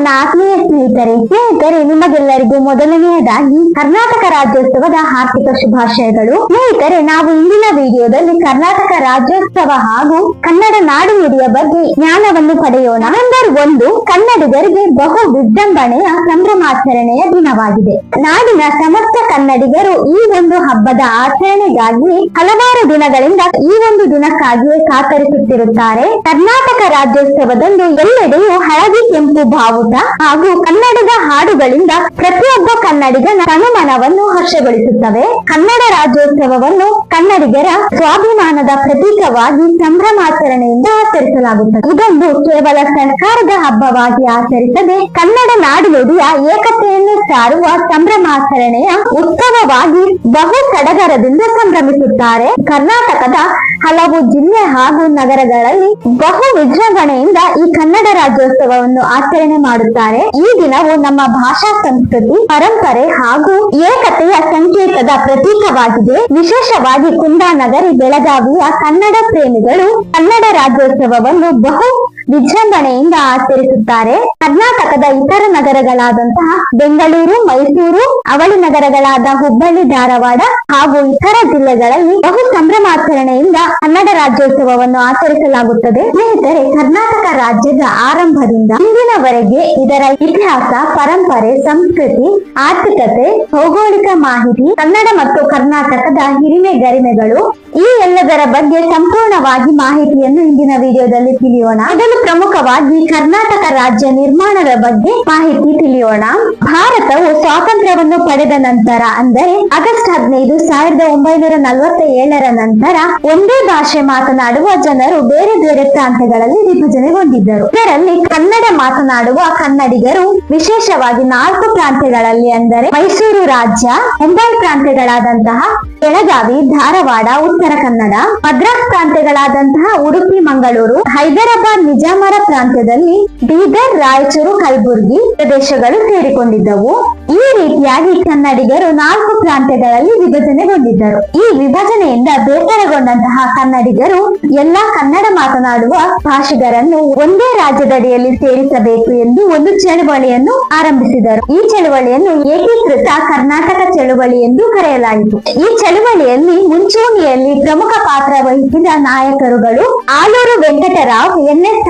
ನನ್ನ ಆತ್ಮೀಯ ಸ್ನೇಹಿತರೆ ಸ್ನೇಹಿತರೆ, ನಿಮಗೆಲ್ಲರಿಗೂ ಮೊದಲನೆಯದಾಗಿ ಕರ್ನಾಟಕ ರಾಜ್ಯೋತ್ಸವದ ಆರ್ಥಿಕ ಶುಭಾಶಯಗಳು. ಸ್ನೇಹಿತರೆ, ನಾವು ಇಂದಿನ ವಿಡಿಯೋದಲ್ಲಿ ಕರ್ನಾಟಕ ರಾಜ್ಯೋತ್ಸವ ಹಾಗೂ ಕನ್ನಡ ನಾಡು ನುಡಿಯ ಬಗ್ಗೆ ಜ್ಞಾನವನ್ನು ಪಡೆಯೋಣ. ನವೆಂಬರ್ ಒಂದು, ಕನ್ನಡಿಗರಿಗೆ ಬಹು ವಿಜೃಂಭಣೆಯ ಸಂಭ್ರಮಾಚರಣೆಯ ದಿನವಾಗಿದೆ. ನಾಡಿನ ಸಮಸ್ತ ಕನ್ನಡಿಗರು ಈ ಒಂದು ಹಬ್ಬದ ಆಚರಣೆಗಾಗಿ ಹಲವಾರು ದಿನಗಳಿಂದ ಈ ಒಂದು ದಿನಕ್ಕಾಗಿಯೇ ಕಾತರಿಸುತ್ತಿರುತ್ತಾರೆ. ಕರ್ನಾಟಕ ರಾಜ್ಯೋತ್ಸವದಂದು ಎಲ್ಲೆಡೆಯೂ ಹಳದಿ ಕೆಂಪು ಬಾವುಟ ಹಾಗೂ ಕನ್ನಡದ ಹಾಡುಗಳಿಂದ ಪ್ರತಿಯೊಬ್ಬ ಕನ್ನಡಿಗನ ತನುಮನವನ್ನು ಹರ್ಷಗೊಳಿಸುತ್ತವೆ. ಕನ್ನಡ ರಾಜ್ಯೋತ್ಸವವನ್ನು ಕನ್ನಡಿಗರ ಸ್ವಾಭಿಮಾನದ ಪ್ರತೀಕವಾಗಿ ಸಂಭ್ರಮಾಚರಣೆಯಿಂದ ಆಚರಿಸಲಾಗುತ್ತದೆ. ಇದೊಂದು ಕೇವಲ ಸರ್ಕಾರದ ಹಬ್ಬವಾಗಿ ಆಚರಿಸದೆ ಕನ್ನಡ ನಾಡುನುಡಿಯ ಏಕತೆಯನ್ನು ಸಾರುವ ಸಂಭ್ರಮಾಚರಣೆಯ ಉತ್ಸವವಾಗಿ ಬಹು ಸಡಗರದಿಂದ ಸಂಭ್ರಮಿಸುತ್ತಾರೆ. ಕರ್ನಾಟಕದ ಹಲವು ಜಿಲ್ಲೆ ಹಾಗೂ ನಗರಗಳಲ್ಲಿ ಬಹು ವಿಜೃಂಭಣೆಯಿಂದ ಈ ಕನ್ನಡ ರಾಜ್ಯೋತ್ಸವವನ್ನು ಆಚರಣೆ ಮಾಡುತ್ತಾರೆ ಈ ದಿನವು ನಮ್ಮ ಭಾಷಾ ಸಂಸ್ಕೃತಿ, ಪರಂಪರೆ ಹಾಗೂ ಏಕತೆಯ ಸಂಕೇತದ ಪ್ರತೀಕವಾಗಿದೆ. ವಿಶೇಷವಾಗಿ ಕುಂದಾನಗರಿ, ಬೆಳಗಾವಿಯ ಕನ್ನಡ ಪ್ರೇಮಿಗಳು ಕನ್ನಡ ರಾಜ್ಯೋತ್ಸವವನ್ನು ಬಹು ವಿಜೃಂಭಣೆಯಿಂದ ಆಚರಿಸುತ್ತಾರೆ. ಕರ್ನಾಟಕದ ಇತರ ನಗರಗಳಾದಂತಹ ಬೆಂಗಳೂರು, ಮೈಸೂರು, ಅವಳಿ ನಗರಗಳಾದ ಹುಬ್ಬಳ್ಳಿ, ಧಾರವಾಡ ಹಾಗೂ ಇತರ ಜಿಲ್ಲೆಗಳಲ್ಲಿ ಬಹು ಸಂಭ್ರಮಾಚರಣೆಯಿಂದ ಕನ್ನಡ ರಾಜ್ಯೋತ್ಸವವನ್ನು ಆಚರಿಸಲಾಗುತ್ತದೆ. ಸ್ನೇಹಿತರೆ, ಕರ್ನಾಟಕ ರಾಜ್ಯದ ಆರಂಭದಿಂದ ಇಂದಿನವರೆಗೆ ಇದರ ಇತಿಹಾಸ, ಪರಂಪರೆ, ಸಂಸ್ಕೃತಿ, ಆರ್ಥಿಕತೆ, ಭೌಗೋಳಿಕ ಮಾಹಿತಿ, ಕನ್ನಡ ಮತ್ತು ಕರ್ನಾಟಕದ ಹಿರಿಮೆ ಗರಿಮೆಗಳು, ಈ ಎಲ್ಲದರ ಬಗ್ಗೆ ಸಂಪೂರ್ಣವಾಗಿ ಮಾಹಿತಿಯನ್ನು ಇಂದಿನ ವಿಡಿಯೋದಲ್ಲಿ ತಿಳಿಯೋಣ. ಇದನ್ನು ಪ್ರಮುಖವಾಗಿ ಕರ್ನಾಟಕ ರಾಜ್ಯ ನಿರ್ಮಾಣದ ಬಗ್ಗೆ ಮಾಹಿತಿ ತಿಳಿಯೋಣ. ಭಾರತವು ಸ್ವಾತಂತ್ರ್ಯವನ್ನು ಪಡೆದ ನಂತರ, ಅಂದರೆ ಆಗಸ್ಟ್ ಹದಿನೈದು, ಸಾವಿರದ ಒಂಬೈನೂರ ನಲವತ್ತ ಏಳರ ನಂತರ ಒಂದೇ ಭಾಷೆ ಮಾತನಾಡುವ ಜನರು ಬೇರೆ ಬೇರೆ ಪ್ರಾಂತ್ಯಗಳಲ್ಲಿ ವಿಭಜನೆಗೊಂಡಿದ್ದರು. ಇದರಲ್ಲಿ ಕನ್ನಡ ಮಾತನಾಡುವ ಕನ್ನಡಿಗರು, ವಿಶೇಷವಾಗಿ ನಾಲ್ಕು ಪ್ರಾಂತ್ಯಗಳಲ್ಲಿ ಅಂದರೆ ಮೈಸೂರು ರಾಜ್ಯ, ಮುಂಬೈ ಪ್ರಾಂತ್ಯಗಳಾದಂತಹ ಬೆಳಗಾವಿ, ಧಾರವಾಡ, ಉತ್ತರ ಕನ್ನಡ, ಮದ್ರಾಸ್ ಪ್ರಾಂತ್ಯಗಳಾದಂತಹ ಉಡುಪಿ, ಮಂಗಳೂರು, ಹೈದರಾಬಾದ್, ನಿಜಾಮರ ಪ್ರಾಂತ್ಯದಲ್ಲಿ ಬೀದರ್, ರಾಯಚೂರು, ಕಲಬುರಗಿ ಪ್ರದೇಶಗಳು ಸೇರಿಕೊಂಡಿದ್ದವು. ಈ ರೀತಿಯಾಗಿ ಕನ್ನಡಿಗರು ನಾಲ್ಕು ಪ್ರಾಂತ್ಯಗಳಲ್ಲಿ ವಿಭಜನೆಗೊಂಡಿದ್ದರು. ಈ ವಿಭಜನೆಯಿಂದ ಬೇಸರಗೊಂಡಂತಹ ಕನ್ನಡಿಗರು ಎಲ್ಲಾ ಕನ್ನಡ ಮಾತನಾಡುವ ಭಾಷಿಗರನ್ನು ಒಂದೇ ರಾಜ್ಯದಡಿಯಲ್ಲಿ ಸೇರಿಸಬೇಕು ಎಂದು ಒಂದು ಚಳುವಳಿಯನ್ನು ಆರಂಭಿಸಿದರು. ಈ ಚಳುವಳಿಯನ್ನು ಏಕೀಕೃತ ಕರ್ನಾಟಕ ಚಳುವಳಿ ಎಂದು ಕರೆಯಲಾಯಿತು. ಈ ಚಳುವಳಿಯಲ್ಲಿ ಮುಂಚೂಣಿಯಲ್ಲಿ ಪ್ರಮುಖ ಪಾತ್ರ ವಹಿಸಿದ ನಾಯಕರುಗಳು Aluru Venkatarao N S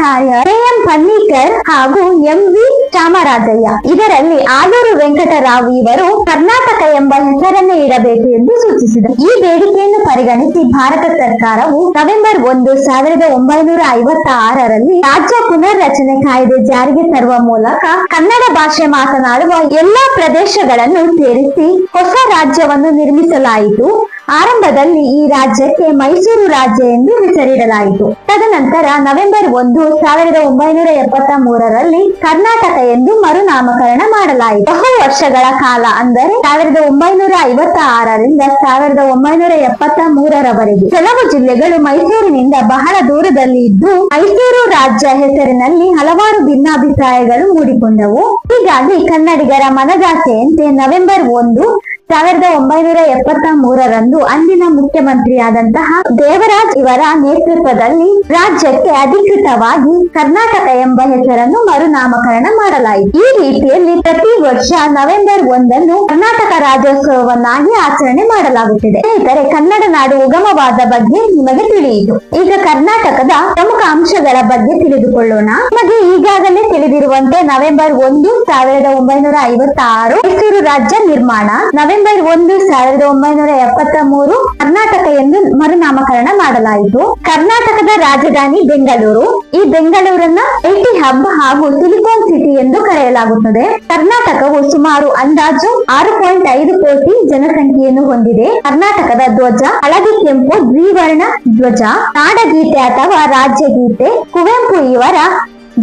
M Panikkar ಹಾಗೂ ಎಂ ವಿ ಚಾಮರಾಜಯ್ಯ. ಇದರಲ್ಲಿ ಆಲೂರು ವೆಂಕಟರಾವ್ ಇವರು ಕರ್ನಾಟಕ ಎಂಬ ಹೆಸರನ್ನೇ ಇಡಬೇಕು ಎಂದು ಸೂಚಿಸಿದರು. ಈ ಬೇಡಿಕೆಯನ್ನು ಪರಿಗಣಿಸಿ ಭಾರತ ಸರ್ಕಾರವು ನವೆಂಬರ್ ಒಂದು ಸಾವಿರದ ಒಂಬೈನೂರ ಐವತ್ತ ಆರರಲ್ಲಿ ರಾಜ್ಯ ಪುನರ್ರಚನೆ ಕಾಯ್ದೆ ಜಾರಿಗೆ ತರುವ ಮೂಲಕ ಕನ್ನಡ ಭಾಷೆ ಮಾತನಾಡುವ ಎಲ್ಲಾ ಪ್ರದೇಶಗಳನ್ನು ಸೇರಿಸಿ ಹೊಸ ರಾಜ್ಯವನ್ನು ನಿರ್ಮಿಸಲಾಯಿತು. ಆರಂಭದಲ್ಲಿ ಈ ರಾಜ್ಯಕ್ಕೆ ಮೈಸೂರು ರಾಜ್ಯ ಎಂದು ಹೆಸರಿಡಲಾಯಿತು. ತದನಂತರ ನವೆಂಬರ್ ಒಂದು, ಸಾವಿರದ ಒಂಬೈನೂರ ಎಪ್ಪತ್ತ ಮೂರರಲ್ಲಿ ಕರ್ನಾಟಕ ಎಂದು ಮರುನಾಮಕರಣ ಮಾಡಲಾಯಿತು. ಬಹು ವರ್ಷಗಳ ಕಾಲ ಅಂದರೆ ಸಾವಿರದ ಒಂಬೈನೂರ ಐವತ್ತ ಆರರಿಂದ ಸಾವಿರದ ಒಂಬೈನೂರ ಎಪ್ಪತ್ತ ಮೂರರವರೆಗೆ. ಕೆಲವು ಜಿಲ್ಲೆಗಳು ಮೈಸೂರಿನಿಂದ ಬಹಳ ದೂರದಲ್ಲಿ ಇದ್ದು, ಮೈಸೂರು ರಾಜ್ಯ ಹೆಸರಿನಲ್ಲಿ ಹಲವಾರು ಭಿನ್ನಾಭಿಪ್ರಾಯಗಳು ಮೂಡಿಕೊಂಡವು. ಹೀಗಾಗಿ ಕನ್ನಡಿಗರ ಮನದಾಸೆಯಂತೆ ನವೆಂಬರ್ ಒಂದು ಸಾವಿರದ ಒಂಬೈನೂರ ಎಪ್ಪತ್ತ ಮೂರರಂದು ಅಂದಿನ ಮುಖ್ಯಮಂತ್ರಿಯಾದಂತಹ ದೇವರಾಜ್ ಇವರ ನೇತೃತ್ವದಲ್ಲಿ ರಾಜ್ಯಕ್ಕೆ ಅಧಿಕೃತವಾಗಿ ಕರ್ನಾಟಕ ಎಂಬ ಹೆಸರನ್ನು ಮರುನಾಮಕರಣ ಮಾಡಲಾಯಿತು. ಈ ರೀತಿಯಲ್ಲಿ ಪ್ರತಿ ವರ್ಷ ನವೆಂಬರ್ ಒಂದನ್ನು ಕರ್ನಾಟಕ ರಾಜ್ಯೋತ್ಸವವನ್ನಾಗಿ ಆಚರಣೆ ಮಾಡಲಾಗುತ್ತಿದೆ. ಸ್ನೇಹಿತರೆ, ಕನ್ನಡ ನಾಡು ಉಗಮವಾದ ಬಗ್ಗೆ ನಿಮಗೆ ತಿಳಿಯಿತು. ಈಗ ಕರ್ನಾಟಕದ ಪ್ರಮುಖ ಅಂಶಗಳ ಬಗ್ಗೆ ತಿಳಿದುಕೊಳ್ಳೋಣ. ನಮಗೆ ಈಗಾಗಲೇ ತಿಳಿದಿರುವಂತೆ ನವೆಂಬರ್ ಒಂದು ಸಾವಿರದ ಒಂಬೈನೂರ ಐವತ್ತಾರು ಮೈಸೂರು ರಾಜ್ಯ ನಿರ್ಮಾಣ. ನವೆಂಬರ್ ಒಂದು ಸಾವಿರದ ಒಂಬೈನೂರ ಎಪ್ಪತ್ತ ಮೂರು ಕರ್ನಾಟಕ ಎಂದು ಮರುನಾಮಕರಣ ಮಾಡಲಾಯಿತು. ಕರ್ನಾಟಕದ ರಾಜಧಾನಿ ಬೆಂಗಳೂರು. ಈ ಬೆಂಗಳೂರನ್ನ ಐಟಿ ಹಬ್ ಹಾಗೂ ಸಿಲಿಕಾನ್ ಸಿಟಿ ಎಂದು ಕರೆಯಲಾಗುತ್ತದೆ. ಕರ್ನಾಟಕವು ಸುಮಾರು ಅಂದಾಜು ಆರು ಪಾಯಿಂಟ್ ಐದು ಕೋಟಿ ಜನಸಂಖ್ಯೆಯನ್ನು ಹೊಂದಿದೆ. ಕರ್ನಾಟಕದ ಧ್ವಜ, ಹಳದಿ ಕೆಂಪು ದ್ವಿವರ್ಣ ಧ್ವಜ, ನಾಡಗೀತೆ ಅಥವಾ ರಾಜ್ಯಗೀತೆ, ಕುವೆಂಪು ಇವರ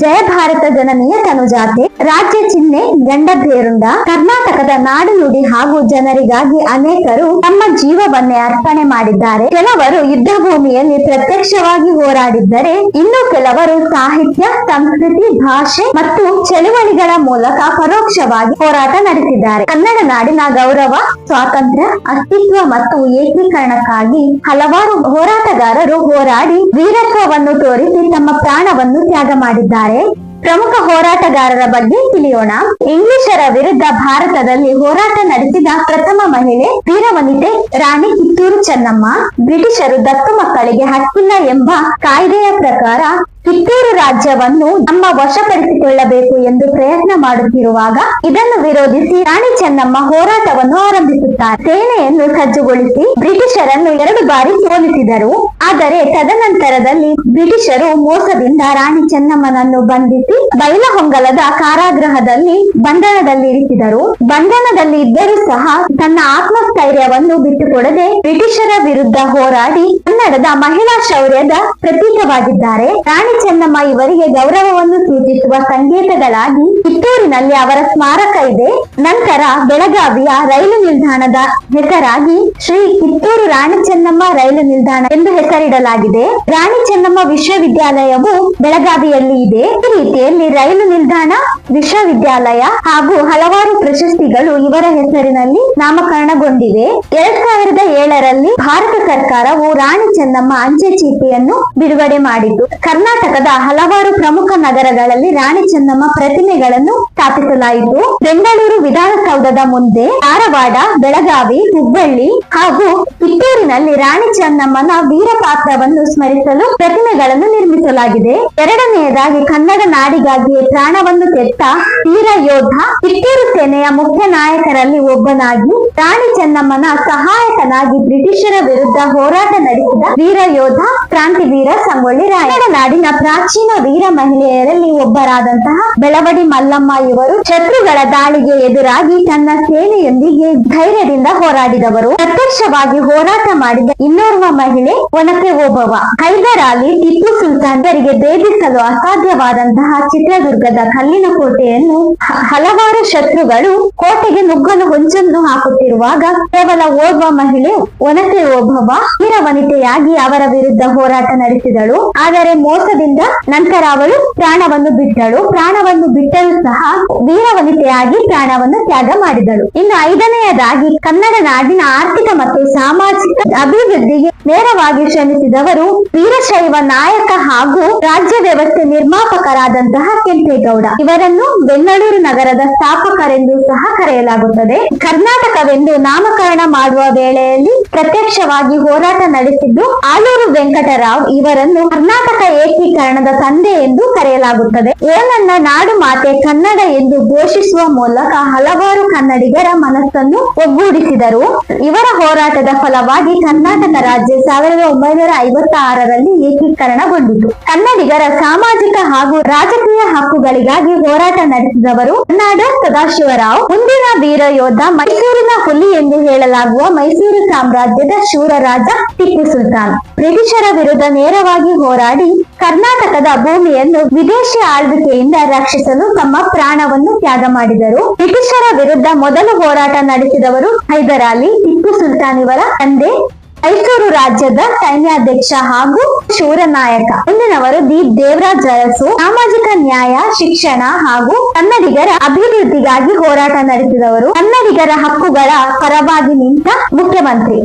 ಜಯ ಭಾರತ ಜನನೀಯ ತನುಜಾತೆ. ರಾಜ್ಯ ಚಿಹ್ನೆ ಗಂಡ ಬೇರುಂಡ ಕರ್ನಾಟಕದ ನಾಡು ನುಡಿ ಹಾಗೂ ಜನರಿಗಾಗಿ ಅನೇಕರು ತಮ್ಮ ಜೀವವನ್ನೇ ಅರ್ಪಣೆ ಮಾಡಿದ್ದಾರೆ. ಕೆಲವರು ಯುದ್ಧ ಭೂಮಿಯಲ್ಲಿ ಪ್ರತ್ಯಕ್ಷವಾಗಿ ಹೋರಾಡಿದ್ದರೆ, ಇನ್ನು ಕೆಲವರು ಸಾಹಿತ್ಯ, ಸಂಸ್ಕೃತಿ, ಭಾಷೆ ಮತ್ತು ಚಳುವಳಿಗಳ ಮೂಲಕ ಪರೋಕ್ಷವಾಗಿ ಹೋರಾಟ ನಡೆಸಿದ್ದಾರೆ. ಕನ್ನಡ ನಾಡಿನ ಗೌರವ, ಸ್ವಾತಂತ್ರ್ಯ, ಅಸ್ತಿತ್ವ ಮತ್ತು ಏಕೀಕರಣಕ್ಕಾಗಿ ಹಲವಾರು ಹೋರಾಟಗಾರರು ಹೋರಾಡಿ ವೀರತ್ವವನ್ನು ತೋರಿಸಿ ತಮ್ಮ ಪ್ರಾಣವನ್ನು ತ್ಯಾಗ ಮಾಡಿದ್ದಾರೆ. ಪ್ರಮುಖ ಹೋರಾಟಗಾರರ ಬಗ್ಗೆ ತಿಳಿಯೋಣ. ಇಂಗ್ಲಿಷರ ವಿರುದ್ಧ ಭಾರತದಲ್ಲಿ ಹೋರಾಟ ನಡೆಸಿದ ಪ್ರಥಮ ಮಹಿಳೆ ವೀರವನಿತೆ ರಾಣಿ ಕಿತ್ತೂರು ಚೆನ್ನಮ್ಮ. ಬ್ರಿಟಿಷರು ದತ್ತು ಮಕ್ಕಳಿಗೆ ಹಕ್ಕಿಲ್ಲ ಎಂಬ ಕಾಯ್ದೆಯ ಪ್ರಕಾರ ಕಿತ್ತೂರು ರಾಜ್ಯವನ್ನು ನಮ್ಮ ವಶಪಡಿಸಿಕೊಳ್ಳಬೇಕು ಎಂದು ಪ್ರಯತ್ನ ಮಾಡುತ್ತಿರುವಾಗ ಇದನ್ನು ವಿರೋಧಿಸಿ ರಾಣಿ ಚೆನ್ನಮ್ಮ ಹೋರಾಟವನ್ನು ಆರಂಭಿಸುತ್ತಾರೆ. ಸೇನೆಯನ್ನು ಸಜ್ಜುಗೊಳಿಸಿ ಬ್ರಿಟಿಷರನ್ನು ಎರಡು ಬಾರಿ ಸೋಲಿಸಿದರು. ಆದರೆ ತದನಂತರದಲ್ಲಿ ಬ್ರಿಟಿಷರು ಮೋಸದಿಂದ ರಾಣಿ ಚೆನ್ನಮ್ಮನನ್ನು ಬಂಧಿಸಿ ಬೈಲಹೊಂಗಲದ ಕಾರಾಗೃಹದಲ್ಲಿ ಬಂಧನದಲ್ಲಿ ಇರಿಸಿದರು ಬಂಧನದಲ್ಲಿ ಇದ್ದರೂ ಸಹ ತನ್ನ ಆತ್ಮಸ್ಥೈರ್ಯವನ್ನು ಬಿಟ್ಟುಕೊಡದೆ ಬ್ರಿಟಿಷರ ವಿರುದ್ಧ ಹೋರಾಡಿ ಕನ್ನಡದ ಮಹಿಳಾ ಶೌರ್ಯದ ಪ್ರತೀಕವಾಗಿದ್ದಾರೆ. ರಾಣಿ ಚೆನ್ನಮ್ಮ ಇವರಿಗೆ ಗೌರವವನ್ನು ಸೂಚಿಸುವ ಸಂಕೇತಗಳಾಗಿ ಕಿತ್ತೂರಿನಲ್ಲಿ ಅವರ ಸ್ಮಾರಕ ಇದೆ. ನಂತರ ಬೆಳಗಾವಿಯ ರೈಲು ನಿಲ್ದಾಣದ ಹೆಸರಾಗಿ ಶ್ರೀ ಕಿತ್ತೂರು ರಾಣಿ ಚೆನ್ನಮ್ಮ ರೈಲು ನಿಲ್ದಾಣ ಎಂದು ಹೆಸರಿಡಲಾಗಿದೆ. ರಾಣಿ ಚೆನ್ನಮ್ಮ ವಿಶ್ವವಿದ್ಯಾಲಯವು ಬೆಳಗಾವಿಯಲ್ಲಿ ಇದೆ. ಈ ರೀತಿಯಲ್ಲಿ ರೈಲು ನಿಲ್ದಾಣ, ವಿಶ್ವವಿದ್ಯಾಲಯ ಹಾಗೂ ಹಲವಾರು ಪ್ರಶಸ್ತಿಗಳು ಇವರ ಹೆಸರಿನಲ್ಲಿ ನಾಮಕರಣಗೊಂಡಿವೆ. ಎರಡ್ ಸಾವಿರದ ಏಳರಲ್ಲಿ ಭಾರತ ಸರ್ಕಾರವು ರಾಣಿ ಚೆನ್ನಮ್ಮ ಅಂಚೆ ಚೀಟಿಯನ್ನು ಬಿಡುಗಡೆ ಮಾಡಿತು. ಕರ್ನಾಟಕದ ಹಲವಾರು ಪ್ರಮುಖ ನಗರಗಳಲ್ಲಿ ರಾಣಿ ಚೆನ್ನಮ್ಮ ಪ್ರತಿಮೆಗಳನ್ನು ಸ್ಥಾಪಿಸಲಾಯಿತು. ಬೆಂಗಳೂರು ವಿಧಾನಸೌಧದ ಮುಂದೆ ಧಾರವಾಡ, ಬೆಳಗಾವಿ, ಹುಬ್ಬಳ್ಳಿ ಹಾಗೂ ಕಿತ್ತೂರಿನಲ್ಲಿ ರಾಣಿ ಚೆನ್ನಮ್ಮನ ವೀರ ಪಾತ್ರವನ್ನು ಸ್ಮರಿಸಲು ಪ್ರತಿಮೆಗಳನ್ನು ನಿರ್ಮಿಸಲಾಗಿದೆ. ಎರಡನೆಯದಾಗಿ ಕನ್ನಡ ನಾಡಿಗಾಗಿಯೇ ಪ್ರಾಣವನ್ನು ತೆತ್ತ ವೀರ ಯೋಧ ಕಿತ್ತೂರು ಸೇನೆಯ ಮುಖ್ಯ ನಾಯಕರಲ್ಲಿ ಒಬ್ಬನಾಗಿ ರಾಣಿ ಚೆನ್ನಮ್ಮನ ಸಹಾಯಕನಾಗಿ ಬ್ರಿಟಿಷರ ವಿರುದ್ಧ ಹೋರಾಟ ನಡೆಸಿದ ವೀರ ಯೋಧ ಕ್ರಾಂತಿವೀರ ಸಂಗೊಳ್ಳಿ ರಾಯಣ್ಣ ನಾಡಿನ ಪ್ರಾಚೀನ ವೀರ ಮಹಿಳೆಯರಲ್ಲಿ ಒಬ್ಬರಾದಂತಹ ಬೆಳವಡಿ ಮಲ್ಲಮ್ಮ ಇವರು ಶತ್ರುಗಳ ದಾಳಿಗೆ ಎದುರಾಗಿ ತನ್ನ ಸೇನೆಯೊಂದಿಗೆ ಧೈರ್ಯದಿಂದ ಹೋರಾಡಿದವರು. ಪ್ರತ್ಯಕ್ಷವಾಗಿ ಹೋರಾಟ ಮಾಡಿದ ಇನ್ನೋರ್ವ ಮಹಿಳೆ ಒನಕೆ ಓಬವ್ವ. ಹೈದರ್ ಅಲಿ ಟಿಪ್ಪು ಸುಲ್ತಾನ್ ಅವರಿಗೆ ಭೇದಿಸಲು ಅಸಾಧ್ಯವಾದಂತಹ ಚಿತ್ರದುರ್ಗದ ಕಲ್ಲಿನ ಕೋಟೆಯನ್ನು ಹಲವಾರು ಶತ್ರುಗಳು ಕೋಟೆಗೆ ನುಗ್ಗಲು ಹೊಂಚನ್ನು ಹಾಕುತ್ತಿರುವಾಗ ಕೇವಲ ಓರ್ವ ಮಹಿಳೆ ಒನಕೆ ಓಬವ್ವ ವೀರ ವನಿತೆಯಾಗಿ ಅವರ ವಿರುದ್ಧ ಹೋರಾಟ ನಡೆಸಿದಳು. ಆದರೆ ಮೋಸದಿಂದ ನಂತರ ಅವಳು ಪ್ರಾಣವನ್ನು ಬಿಟ್ಟಳು. ಪ್ರಾಣವನ್ನು ಬಿಟ್ಟರೂ ಸಹ ವೀರವನಿತೆಯಾಗಿ ಪ್ರಾಣವನ್ನು ತ್ಯಾಗ ಮಾಡಿದಳು. ಇನ್ನು ಐದನೆಯದಾಗಿ ಕನ್ನಡ ನಾಡಿನ ಆರ್ಥಿಕ ಮತ್ತು ಸಾಮಾಜಿಕ ಅಭಿವೃದ್ಧಿಗೆ ನೇರವಾಗಿ ಶ್ರಮಿಸಿದವರು ವೀರಶೈವ ನಾಯಕ ಹಾಗೂ ರಾಜ್ಯ ವ್ಯವಸ್ಥೆ ನಿರ್ಮಾಪಕರಾದಂತಹ ಕೆಂಪೇಗೌಡ. ಇವರನ್ನು ಬೆಂಗಳೂರು ನಗರದ ಸ್ಥಾಪಕರೆಂದು ಸಹ ಕರೆಯಲಾಗುತ್ತದೆ. ಕರ್ನಾಟಕವೆಂದು ನಾಮಕರಣ ಮಾಡುವ ವೇಳೆಯಲ್ಲಿ ಪ್ರತ್ಯಕ್ಷವಾಗಿ ಹೋರಾಟ ನಡೆಸಿದ್ದು ಆಲೂರು ವೆಂಕಟರಾವ್ ಇವರನ್ನು ಕರ್ನಾಟಕ ಏಕೀಕರಣದ ತಂದೆ ಎಂದು ಕರೆಯಲಾಗುತ್ತದೆ. ಏನನ್ನ ನಾಡು ಮಾತೆ ಕನ್ನಡ ಎಂದು ಘೋಷಿಸುವ ಮೂಲಕ ಹಲವಾರು ಕನ್ನಡಿಗರ ಮನಸ್ಸನ್ನು ಒಗ್ಗೂಡಿಸಿದರು. ಇವರ ಹೋರಾಟದ ಫಲವಾಗಿ ಕರ್ನಾಟಕ ರಾಜ್ಯ ಸಾವಿರದ ಒಂಬೈನೂರ ಐವತ್ತ ಆರರಲ್ಲಿ ಏಕೀಕರಣಗೊಂಡಿತು. ಕನ್ನಡಿಗರ ಸಾಮಾಜಿಕ ಹಾಗೂ ರಾಜಕೀಯ ಹಕ್ಕುಗಳಿಗಾಗಿ ಹೋರಾಟ ನಡೆಸಿದವರು ಕನ್ನಡ ಸದಾಶಿವರಾವ್, ಮುಂದಿನ ವೀರ ಯೋಧ ಮೈಸೂರಿನ ಹುಲಿ ಎಂದು ಹೇಳಲಾಗುವ ಮೈಸೂರು ಸಾಮ್ರಾಜ್ಯದ ಶೂರ ರಾಜ ಟಿಪ್ಪು ಸುಲ್ತಾನ್. ಬ್ರಿಟಿಷರ ವಿರುದ್ಧ ನೇರವಾಗಿ ಹೋರಾಡಿ ಕರ್ನಾಟಕದ ಭೂಮಿಯನ್ನು ವಿದೇಶಿ ಆಳ್ವಿಕೆಯಿಂದ ರಕ್ಷಿಸಲು ತಮ್ಮ ಪ್ರಾಣವನ್ನು ತ್ಯಾಗ ಮಾಡಿದರು. ಬ್ರಿಟಿಷರ ವಿರುದ್ಧ ಮೊದಲು ಹೋರಾಟ ನಡೆಸಿದವರು ಹೈದರ್ ಅಲಿ, ಟಿಪ್ಪು ಸುಲ್ತಾನ್ ಇವರ ತಂದೆ. ಮೈಸೂರು ರಾಜ್ಯದ ಸೈನ್ಯಾಧ್ಯಕ್ಷ ಹಾಗೂ ಶೂರ ನಾಯಕ. ಮುಂದಿನವರು ದಿ ದೇವರಾಜ್ ಅರಸು ಸಾಮಾಜಿಕ ನ್ಯಾಯ, ಶಿಕ್ಷಣ ಹಾಗೂ ಕನ್ನಡಿಗರ ಅಭಿವೃದ್ಧಿಗಾಗಿ ಹೋರಾಟ ನಡೆಸಿದವರು. ಕನ್ನಡಿಗರ ಹಕ್ಕುಗಳ ಪರವಾಗಿ ನಿಂತ ಮುಖ್ಯಮಂತ್ರಿ.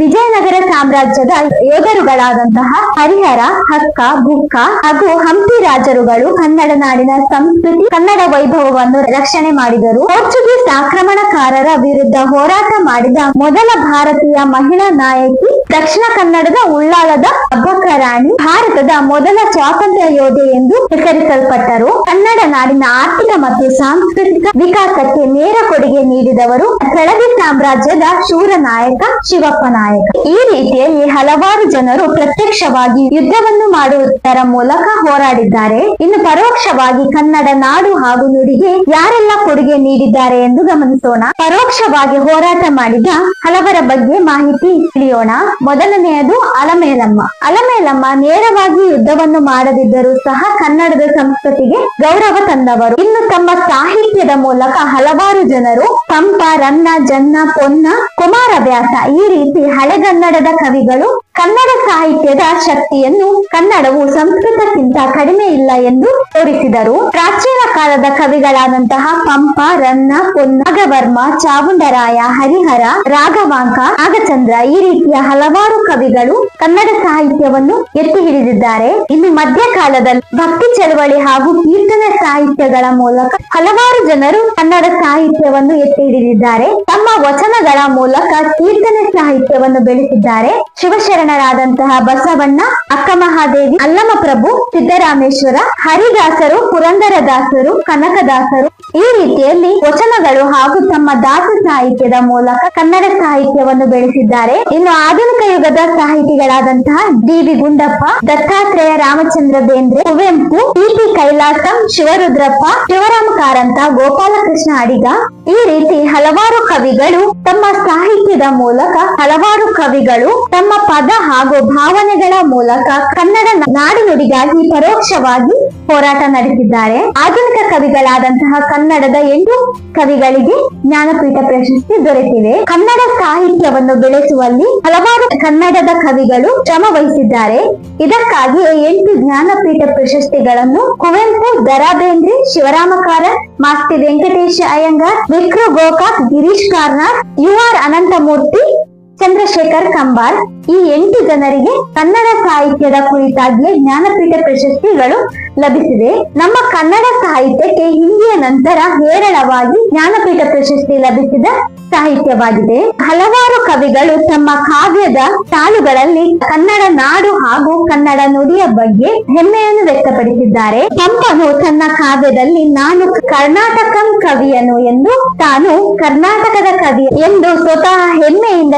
ವಿಜಯನಗರ ಸಾಮ್ರಾಜ್ಯದ ಯೋಧರುಗಳಾದಂತಹ ಹರಿಹರ, ಹಕ್ಕ ಬುಕ್ಕ ಹಾಗೂ ಹಂಪಿ ರಾಜರುಗಳು ಕನ್ನಡ ನಾಡಿನ ಸಂಸ್ಕೃತಿ, ಕನ್ನಡ ವೈಭವವನ್ನು ರಕ್ಷಣೆ ಮಾಡಿದರು. ಪೋರ್ಚುಗೀಸ್ ಆಕ್ರಮಣಕಾರರ ವಿರುದ್ಧ ಹೋರಾಟ ಮಾಡಿದ ಮೊದಲ ಭಾರತೀಯ ಮಹಿಳಾ ನಾಯಕಿ, ದಕ್ಷಿಣ ಕನ್ನಡದ ಉಳ್ಳಾಲದ ಅಬ್ಬಕ್ಕ ರಾಣಿ ಭಾರತದ ಮೊದಲ ಸ್ವಾತಂತ್ರ್ಯ ಯೋಧೆ ಎಂದು ಹೆಸರಿಸಲ್ಪಟ್ಟರು. ಕನ್ನಡ ನಾಡಿನ ಆರ್ಥಿಕ ಮತ್ತು ಸಾಂಸ್ಕೃತಿಕ ವಿಕಾಸಕ್ಕೆ ನೇರ ಕೊಡುಗೆ ನೀಡಿದವರು ಕೆಳಗಿ ಸಾಮ್ರಾಜ್ಯದ ಶೂರ ನಾಯಕ ಶಿವಪ್ಪ ನಾಯಕ. ಈ ರೀತಿಯಲ್ಲಿ ಹಲವಾರು ಜನರು ಪ್ರತ್ಯಕ್ಷವಾಗಿ ಯುದ್ಧವನ್ನು ಮಾಡುವುದರ ಮೂಲಕ ಹೋರಾಡಿದ್ದಾರೆ. ಇನ್ನು ಪರೋಕ್ಷವಾಗಿ ಕನ್ನಡ ನಾಡು ಹಾಗೂ ನುಡಿಗೆ ಯಾರೆಲ್ಲ ಕೊಡುಗೆ ನೀಡಿದ್ದಾರೆ ಎಂದು ಗಮನಿಸೋಣ. ಪರೋಕ್ಷವಾಗಿ ಹೋರಾಟ ಮಾಡಿದ ಹಲವರ ಬಗ್ಗೆ ಮಾಹಿತಿ ತಿಳಿಯೋಣ. ಮೊದಲನೆಯದು ಅಲಮೇಲಮ್ಮ. ಅಲಮೇಲಮ್ಮ ನೇರವಾಗಿ ಯುದ್ಧವನ್ನು ಮಾಡದಿದ್ದರೂ ಸಹ ಕನ್ನಡದ ಸಂಸ್ಕೃತಿಗೆ ಗೌರವ ತಂದವರು. ಇನ್ನು ತಮ್ಮ ಸಾಹಿತ್ಯದ ಮೂಲಕ ಹಲವಾರು ಜನರು ಪಂಪ ರನ್ನ, ಜನ್ನ, ಪೊನ್ನ, ಕುಮಾರವ್ಯಾಸ ಈ ರೀತಿ ಹಳೆಗನ್ನಡದ ಕವಿಗಳು ಕನ್ನಡ ಸಾಹಿತ್ಯದ ಶಕ್ತಿಯನ್ನು ಕನ್ನಡವು ಸಂಸ್ಕೃತಕ್ಕಿಂತ ಕಡಿಮೆ ಇಲ್ಲ ಎಂದು ತೋರಿಸಿದರು. ಪ್ರಾಚೀನ ಕಾಲದ ಕವಿಗಳಾದಂತಹ ಪಂಪ, ರನ್ನ ಪೊನ್ನಗವರ್ಮ ಚಾವುಂಡರಾಯ ಹರಿಹರ, ರಾಘವಾಂಕ, ನಾಗಚಂದ್ರ ಈ ರೀತಿಯ ಹಲವಾರು ಕವಿಗಳು ಕನ್ನಡ ಸಾಹಿತ್ಯವನ್ನು ಎತ್ತಿ ಹಿಡಿದಿದ್ದಾರೆ. ಇನ್ನು ಮಧ್ಯಕಾಲದಲ್ಲಿ ಭಕ್ತಿ ಚಳವಳಿ ಹಾಗೂ ಕೀರ್ತನ ಸಾಹಿತ್ಯಗಳ ಮೂಲಕ ಹಲವಾರು ಜನರು ಕನ್ನಡ ಸಾಹಿತ್ಯವನ್ನು ಎತ್ತಿ ಹಿಡಿದಿದ್ದಾರೆ. ತಮ್ಮ ವಚನಗಳ ಮೂಲಕ ಕೀರ್ತನೆ ಸಾಹಿತ್ಯವನ್ನು ಬೆಳೆಸಿದ್ದಾರೆ. ಶಿವಶರಣರಾದಂತಹ ಬಸವಣ್ಣ, ಅಕ್ಕ ಮಹಾದೇವಿ ಅಲ್ಲಮ ಪ್ರಭು, ಸಿದ್ದರಾಮೇಶ್ವರ, ಹರಿದಾಸರು, ಪುರಂದರದಾಸರು, ಕನಕದಾಸರು ಈ ರೀತಿಯಲ್ಲಿ ವಚನಗಳು ಹಾಗೂ ತಮ್ಮ ದಾಸ ಸಾಹಿತ್ಯದ ಮೂಲಕ ಕನ್ನಡ ಸಾಹಿತ್ಯವನ್ನು ಬೆಳೆಸಿದ್ದಾರೆ. ಇನ್ನು ಆಧುನಿಕ ಯುಗದ ಸಾಹಿತಿಗಳಾದಂತಹ D V Gundappa, Dattatreya Ramachandra Bendre, Kuvempu T Kailasam, Shivarudrappa, Shivarama Karanth, Gopalakrishna Adiga ಈ ರೀತಿ ಹಲವಾರು ಕವಿಗಳು ತಮ್ಮ ಸಾಹಿತ್ಯದ ಮೂಲಕ ಹಲವಾರು ಕವಿಗಳು ತಮ್ಮ ಪದ ಹಾಗೂ ಭಾವನೆಗಳ ಮೂಲಕ ಕನ್ನಡ ನಾಡುನುಡಿಗಾಗಿ ಪರೋಕ್ಷವಾಗಿ ಹೋರಾಟ ನಡೆಸಿದ್ದಾರೆ. ಆಧುನಿಕ ಕವಿಗಳಾದಂತಹ ಕನ್ನಡದ ಎಂಟು ಕವಿಗಳಿಗೆ ಜ್ಞಾನಪೀಠ ಪ್ರಶಸ್ತಿ ದೊರೆತಿವೆ ಕನ್ನಡ ಸಾಹಿತ್ಯವನ್ನು ಬೆಳೆಸುವಲ್ಲಿ ಹಲವಾರು ಕನ್ನಡದ ಕವಿಗಳು ಶ್ರಮ ವಹಿಸಿದ್ದಾರೆ ಇದಕ್ಕಾಗಿ ಎಂಟು ಜ್ಞಾನಪೀಠ ಪ್ರಶಸ್ತಿಗಳನ್ನು ಕುವೆಂಪು ದರಾ ಬೇಂದ್ರೆ ಶಿವರಾಮ ಕಾರಂತ್ ಮಾಸ್ತಿ ವೆಂಕಟೇಶ ಅಯ್ಯಂಗಾರ್, ವಿಕ್ರು ಗೋಕಾಕ್, ಗಿರೀಶ್ ಕಾರ್ನಾಡ್, ಯು ಆರ್ ಅನಂತಮೂರ್ತಿ ಚಂದ್ರಶೇಖರ್ ಕಂಬಾರ್ ಈ ಎಂಟು ಜನರಿಗೆ ಕನ್ನಡ ಸಾಹಿತ್ಯದ ಕುರಿತಾಗಿಯೇ ಜ್ಞಾನಪೀಠ ಪ್ರಶಸ್ತಿಗಳು ಲಭಿಸಿದೆ. ನಮ್ಮ ಕನ್ನಡ ಸಾಹಿತ್ಯಕ್ಕೆ ಹಿಂದಿಯ ನಂತರ ಹೇರಳವಾಗಿ ಜ್ಞಾನಪೀಠ ಪ್ರಶಸ್ತಿ ಲಭಿಸಿದ ಸಾಹಿತ್ಯವಾಗಿದೆ. ಹಲವಾರು ಕವಿಗಳು ತಮ್ಮ ಕಾವ್ಯದ ಸಾಲುಗಳಲ್ಲಿ ಕನ್ನಡ ನಾಡು ಹಾಗೂ ಕನ್ನಡ ನುಡಿಯ ಬಗ್ಗೆ ಹೆಮ್ಮೆಯನ್ನು ವ್ಯಕ್ತಪಡಿಸಿದ್ದಾರೆ. ಪಂಪನು ತನ್ನ ಕಾವ್ಯದಲ್ಲಿ, ನಾನು ಕರ್ನಾಟಕಂ ಕವಿಯನು ಎಂದು ತಾನು ಕರ್ನಾಟಕದ ಕವಿ ಎಂದು ಸ್ವತಃ ಹೆಮ್ಮೆಯಿಂದ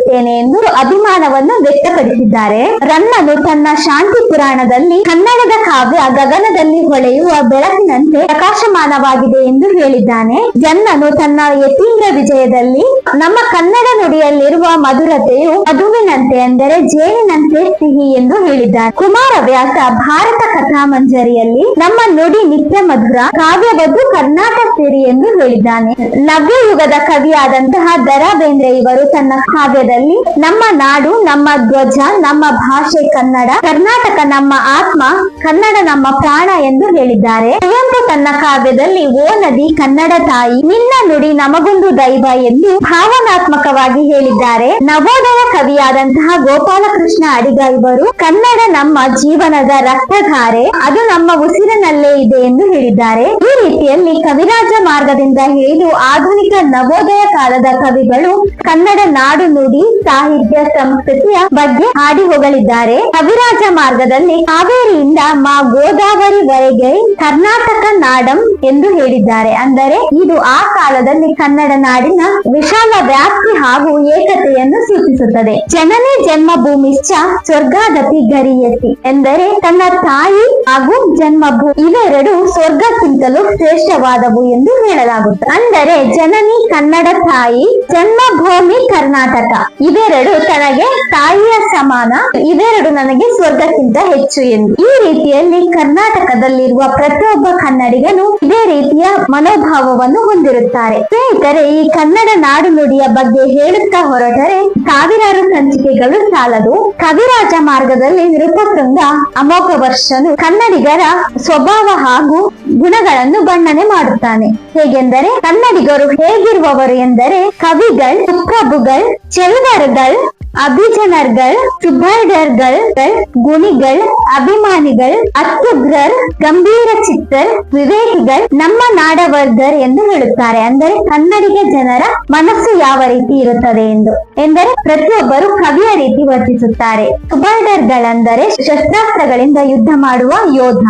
ಹೇಳಿಕೊಳ್ಳುತ್ತೇನೆ ಎಂದು ಅಭಿಮಾನವನ್ನು ವ್ಯಕ್ತಪಡಿಸಿದ್ದಾರೆ. ರನ್ನನು ತನ್ನ ಶಾಂತಿ ಪುರಾಣದಲ್ಲಿ ಕನ್ನಡದ ಕಾವ್ಯ ಗಗನದಲ್ಲಿ ಹೊಳೆಯುವ ಬೆಳಕಿನಂತೆ ಪ್ರಕಾಶಮಾನವಾಗಿದೆ ಎಂದು ಹೇಳಿದ್ದಾನೆ. ಜನ್ನನು ತನ್ನ ಯತೀಂದ್ರ ವಿಜಯದಲ್ಲಿ ನಮ್ಮ ಕನ್ನಡ ನುಡಿಯಲ್ಲಿರುವ ಮಧುರತೆಯು ಮಧುವಿನಂತೆ ಅಂದರೆ ಜೇನಿನಂತೆ ಸಿಹಿ ಎಂದು ಹೇಳಿದ್ದಾನೆ. ಕುಮಾರವ್ಯಾಸ ಭಾರತ ಕಥಾಮಂಜರಿಯಲ್ಲಿ ನಮ್ಮ ನುಡಿ ನಿತ್ಯ ಮಧುರ ಕಾವ್ಯವದ್ದು ಕರ್ನಾಟಕ ಸಿರಿ ಎಂದು ಹೇಳಿದ್ದಾನೆ. ನವ್ಯ ಯುಗದ ಕವಿಯಾದಂತಹ ದರಾ ಬೇಂದ್ರೆ ಇವರು ತನ್ನ ಕಾವ್ಯದಲ್ಲಿ ನಮ್ಮ ನಾಡು, ನಮ್ಮ ಧ್ವಜ, ನಮ್ಮ ಭಾಷೆ ಕನ್ನಡ, ಕರ್ನಾಟಕ ನಮ್ಮ ಆತ್ಮ, ಕನ್ನಡ ನಮ್ಮ ಪ್ರಾಣ ಎಂದು ಹೇಳಿದ್ದಾರೆ. ಕುವೆಂಪು ತನ್ನ ಕಾವ್ಯದಲ್ಲಿ, ಓ ನದಿ, ಕನ್ನಡ ತಾಯಿ, ನಿನ್ನ ನುಡಿ ನಮಗೊಂದು ದೈವ ಎಂದು ಭಾವನಾತ್ಮಕವಾಗಿ ಹೇಳಿದ್ದಾರೆ. ನವೋದಯ ಕವಿಯಾದಂತಹ ಗೋಪಾಲಕೃಷ್ಣ ಅಡಿಗ ಇವರು, ಕನ್ನಡ ನಮ್ಮ ಜೀವನದ ರಕ್ತಧಾರೆ, ಅದು ನಮ್ಮ ಉಸಿರಿನಲ್ಲೇ ಇದೆ ಎಂದು ಹೇಳಿದ್ದಾರೆ. ಈ ರೀತಿಯಲ್ಲಿ ಕವಿರಾಜ ಮಾರ್ಗದಿಂದ ಹಿಡಿದು ಆಧುನಿಕ ನವೋದಯ ಕಾಲದ ಕವಿಗಳು ಕನ್ನಡ ನಾಡು ನುಡಿ ಸಾಹಿತ್ಯ ಸಂಸ್ಕೃತಿಯ ಬಗ್ಗೆ ಹಾಡಿ ಹೋಗಲಿದ್ದಾರೆ ಕವಿರಾಜ ಮಾರ್ಗದಲ್ಲಿ ಕಾವೇರಿಯಿಂದ ಮಾ ಗೋದಾವರಿವರೆಗೆ ಕರ್ನಾಟಕ ನಾಡಂ ಎಂದು ಹೇಳಿದ್ದಾರೆ. ಅಂದರೆ ಇದು ಆ ಕಾಲದಲ್ಲಿ ಕನ್ನಡ ನಾಡಿನ ವಿಶಾಲ ವ್ಯಾಪ್ತಿ ಹಾಗೂ ಏಕತೆಯನ್ನು ಸೂಚಿಸುತ್ತದೆ. ಜನನೇ ಜನ್ಮಭೂಮಿಶ್ಚ ಸ್ವರ್ಗಾಧತಿ ಗರಿಯತಿ ಎಂದರೆ ತನ್ನ ತಾಯಿ ಹಾಗೂ ಜನ್ಮಭೂಮಿ ಇವೆರಡು ಸ್ವರ್ಗಕ್ಕಿಂತಲೂ ಶ್ರೇಷ್ಠವಾದವು ಎಂದು ಹೇಳಲಾಗುತ್ತದೆ ಅಂದರೆ ಜನನಿ ಕನ್ನಡ ತಾಯಿ, ಜನ್ಮಭೂಮಿ ಕರ್ನಾಟಕ. ಇವೆರಡು ತನಗೆ ತಾಯಿಯ ಸಮಾನ ಇವೆರಡು ನನಗೆ ಸ್ವರ್ಗಕ್ಕಿಂತ ಹೆಚ್ಚು ಎಂದು. ಈ ರೀತಿಯಲ್ಲಿ ಕರ್ನಾಟಕದಲ್ಲಿರುವ ಪ್ರತಿಯೊಬ್ಬ ಕನ್ನಡಿಗನು ಇದೇ ರೀತಿಯ ಮನೋಭಾವವನ್ನು ಹೊಂದಿರುತ್ತಾರೆ. ಸ್ನೇಹಿತರೆ, ಈ ಕನ್ನಡ ನಾಡು ನುಡಿಯ ಬಗ್ಗೆ ಹೇಳುತ್ತಾ ಹೊರಟರೆ, ಸಾವಿರಾರು ಸಂಚಿಕೆಗಳು ಸಾಲದು. ಕವಿರಾಜ ಮಾರ್ಗದಲ್ಲಿ ನೃಪತೃಂಗ ಅಮೋಘ ವರ್ಷನು ಕನ್ನಡಿಗರ ಸ್ವಭಾವ ಹಾಗೂ ಗುಣಗಳನ್ನು ಬಣ್ಣನೆ ಮಾಡುತ್ತಾನೆ. ಹೇಗೆಂದರೆ, ಕನ್ನಡಿಗರು ಹೇಗಿರುವವರು ಎಂದರೆ, ಕವಿಗಳ್, ಸುಪ್ರಭುಗಳ್ ಚೆಲ್ವರ್ಗಳ್ ಅಭಿಜನರ್ಗಳ್ ಸುಬರ್ಡರ್ಗಳ್ ಗುಣಿಗಳ್, ಅಭಿಮಾನಿಗಳ್, ಅತ್ಯುಗ್ರರ್, ಗಂಭೀರ ಚಿತ್ರ ವಿವೇಕಿಗಳ್, ನಮ್ಮ ನಾಡವರ್ಗರ್ ಎಂದು ಹೇಳುತ್ತಾರೆ. ಅಂದರೆ ಕನ್ನಡಿಗ ಜನರ ಮನಸ್ಸು ಯಾವ ರೀತಿ ಇರುತ್ತದೆ ಎಂದು. ಎಂದರೆ ಪ್ರತಿಯೊಬ್ಬರು ಕವಿಯ ರೀತಿ ವರ್ತಿಸುತ್ತಾರೆ. ಸುಬರ್ಡರ್ಗಳಂದರೆ ಶಸ್ತ್ರಾಸ್ತ್ರಗಳಿಂದ ಯುದ್ಧ ಮಾಡುವ ಯೋಧ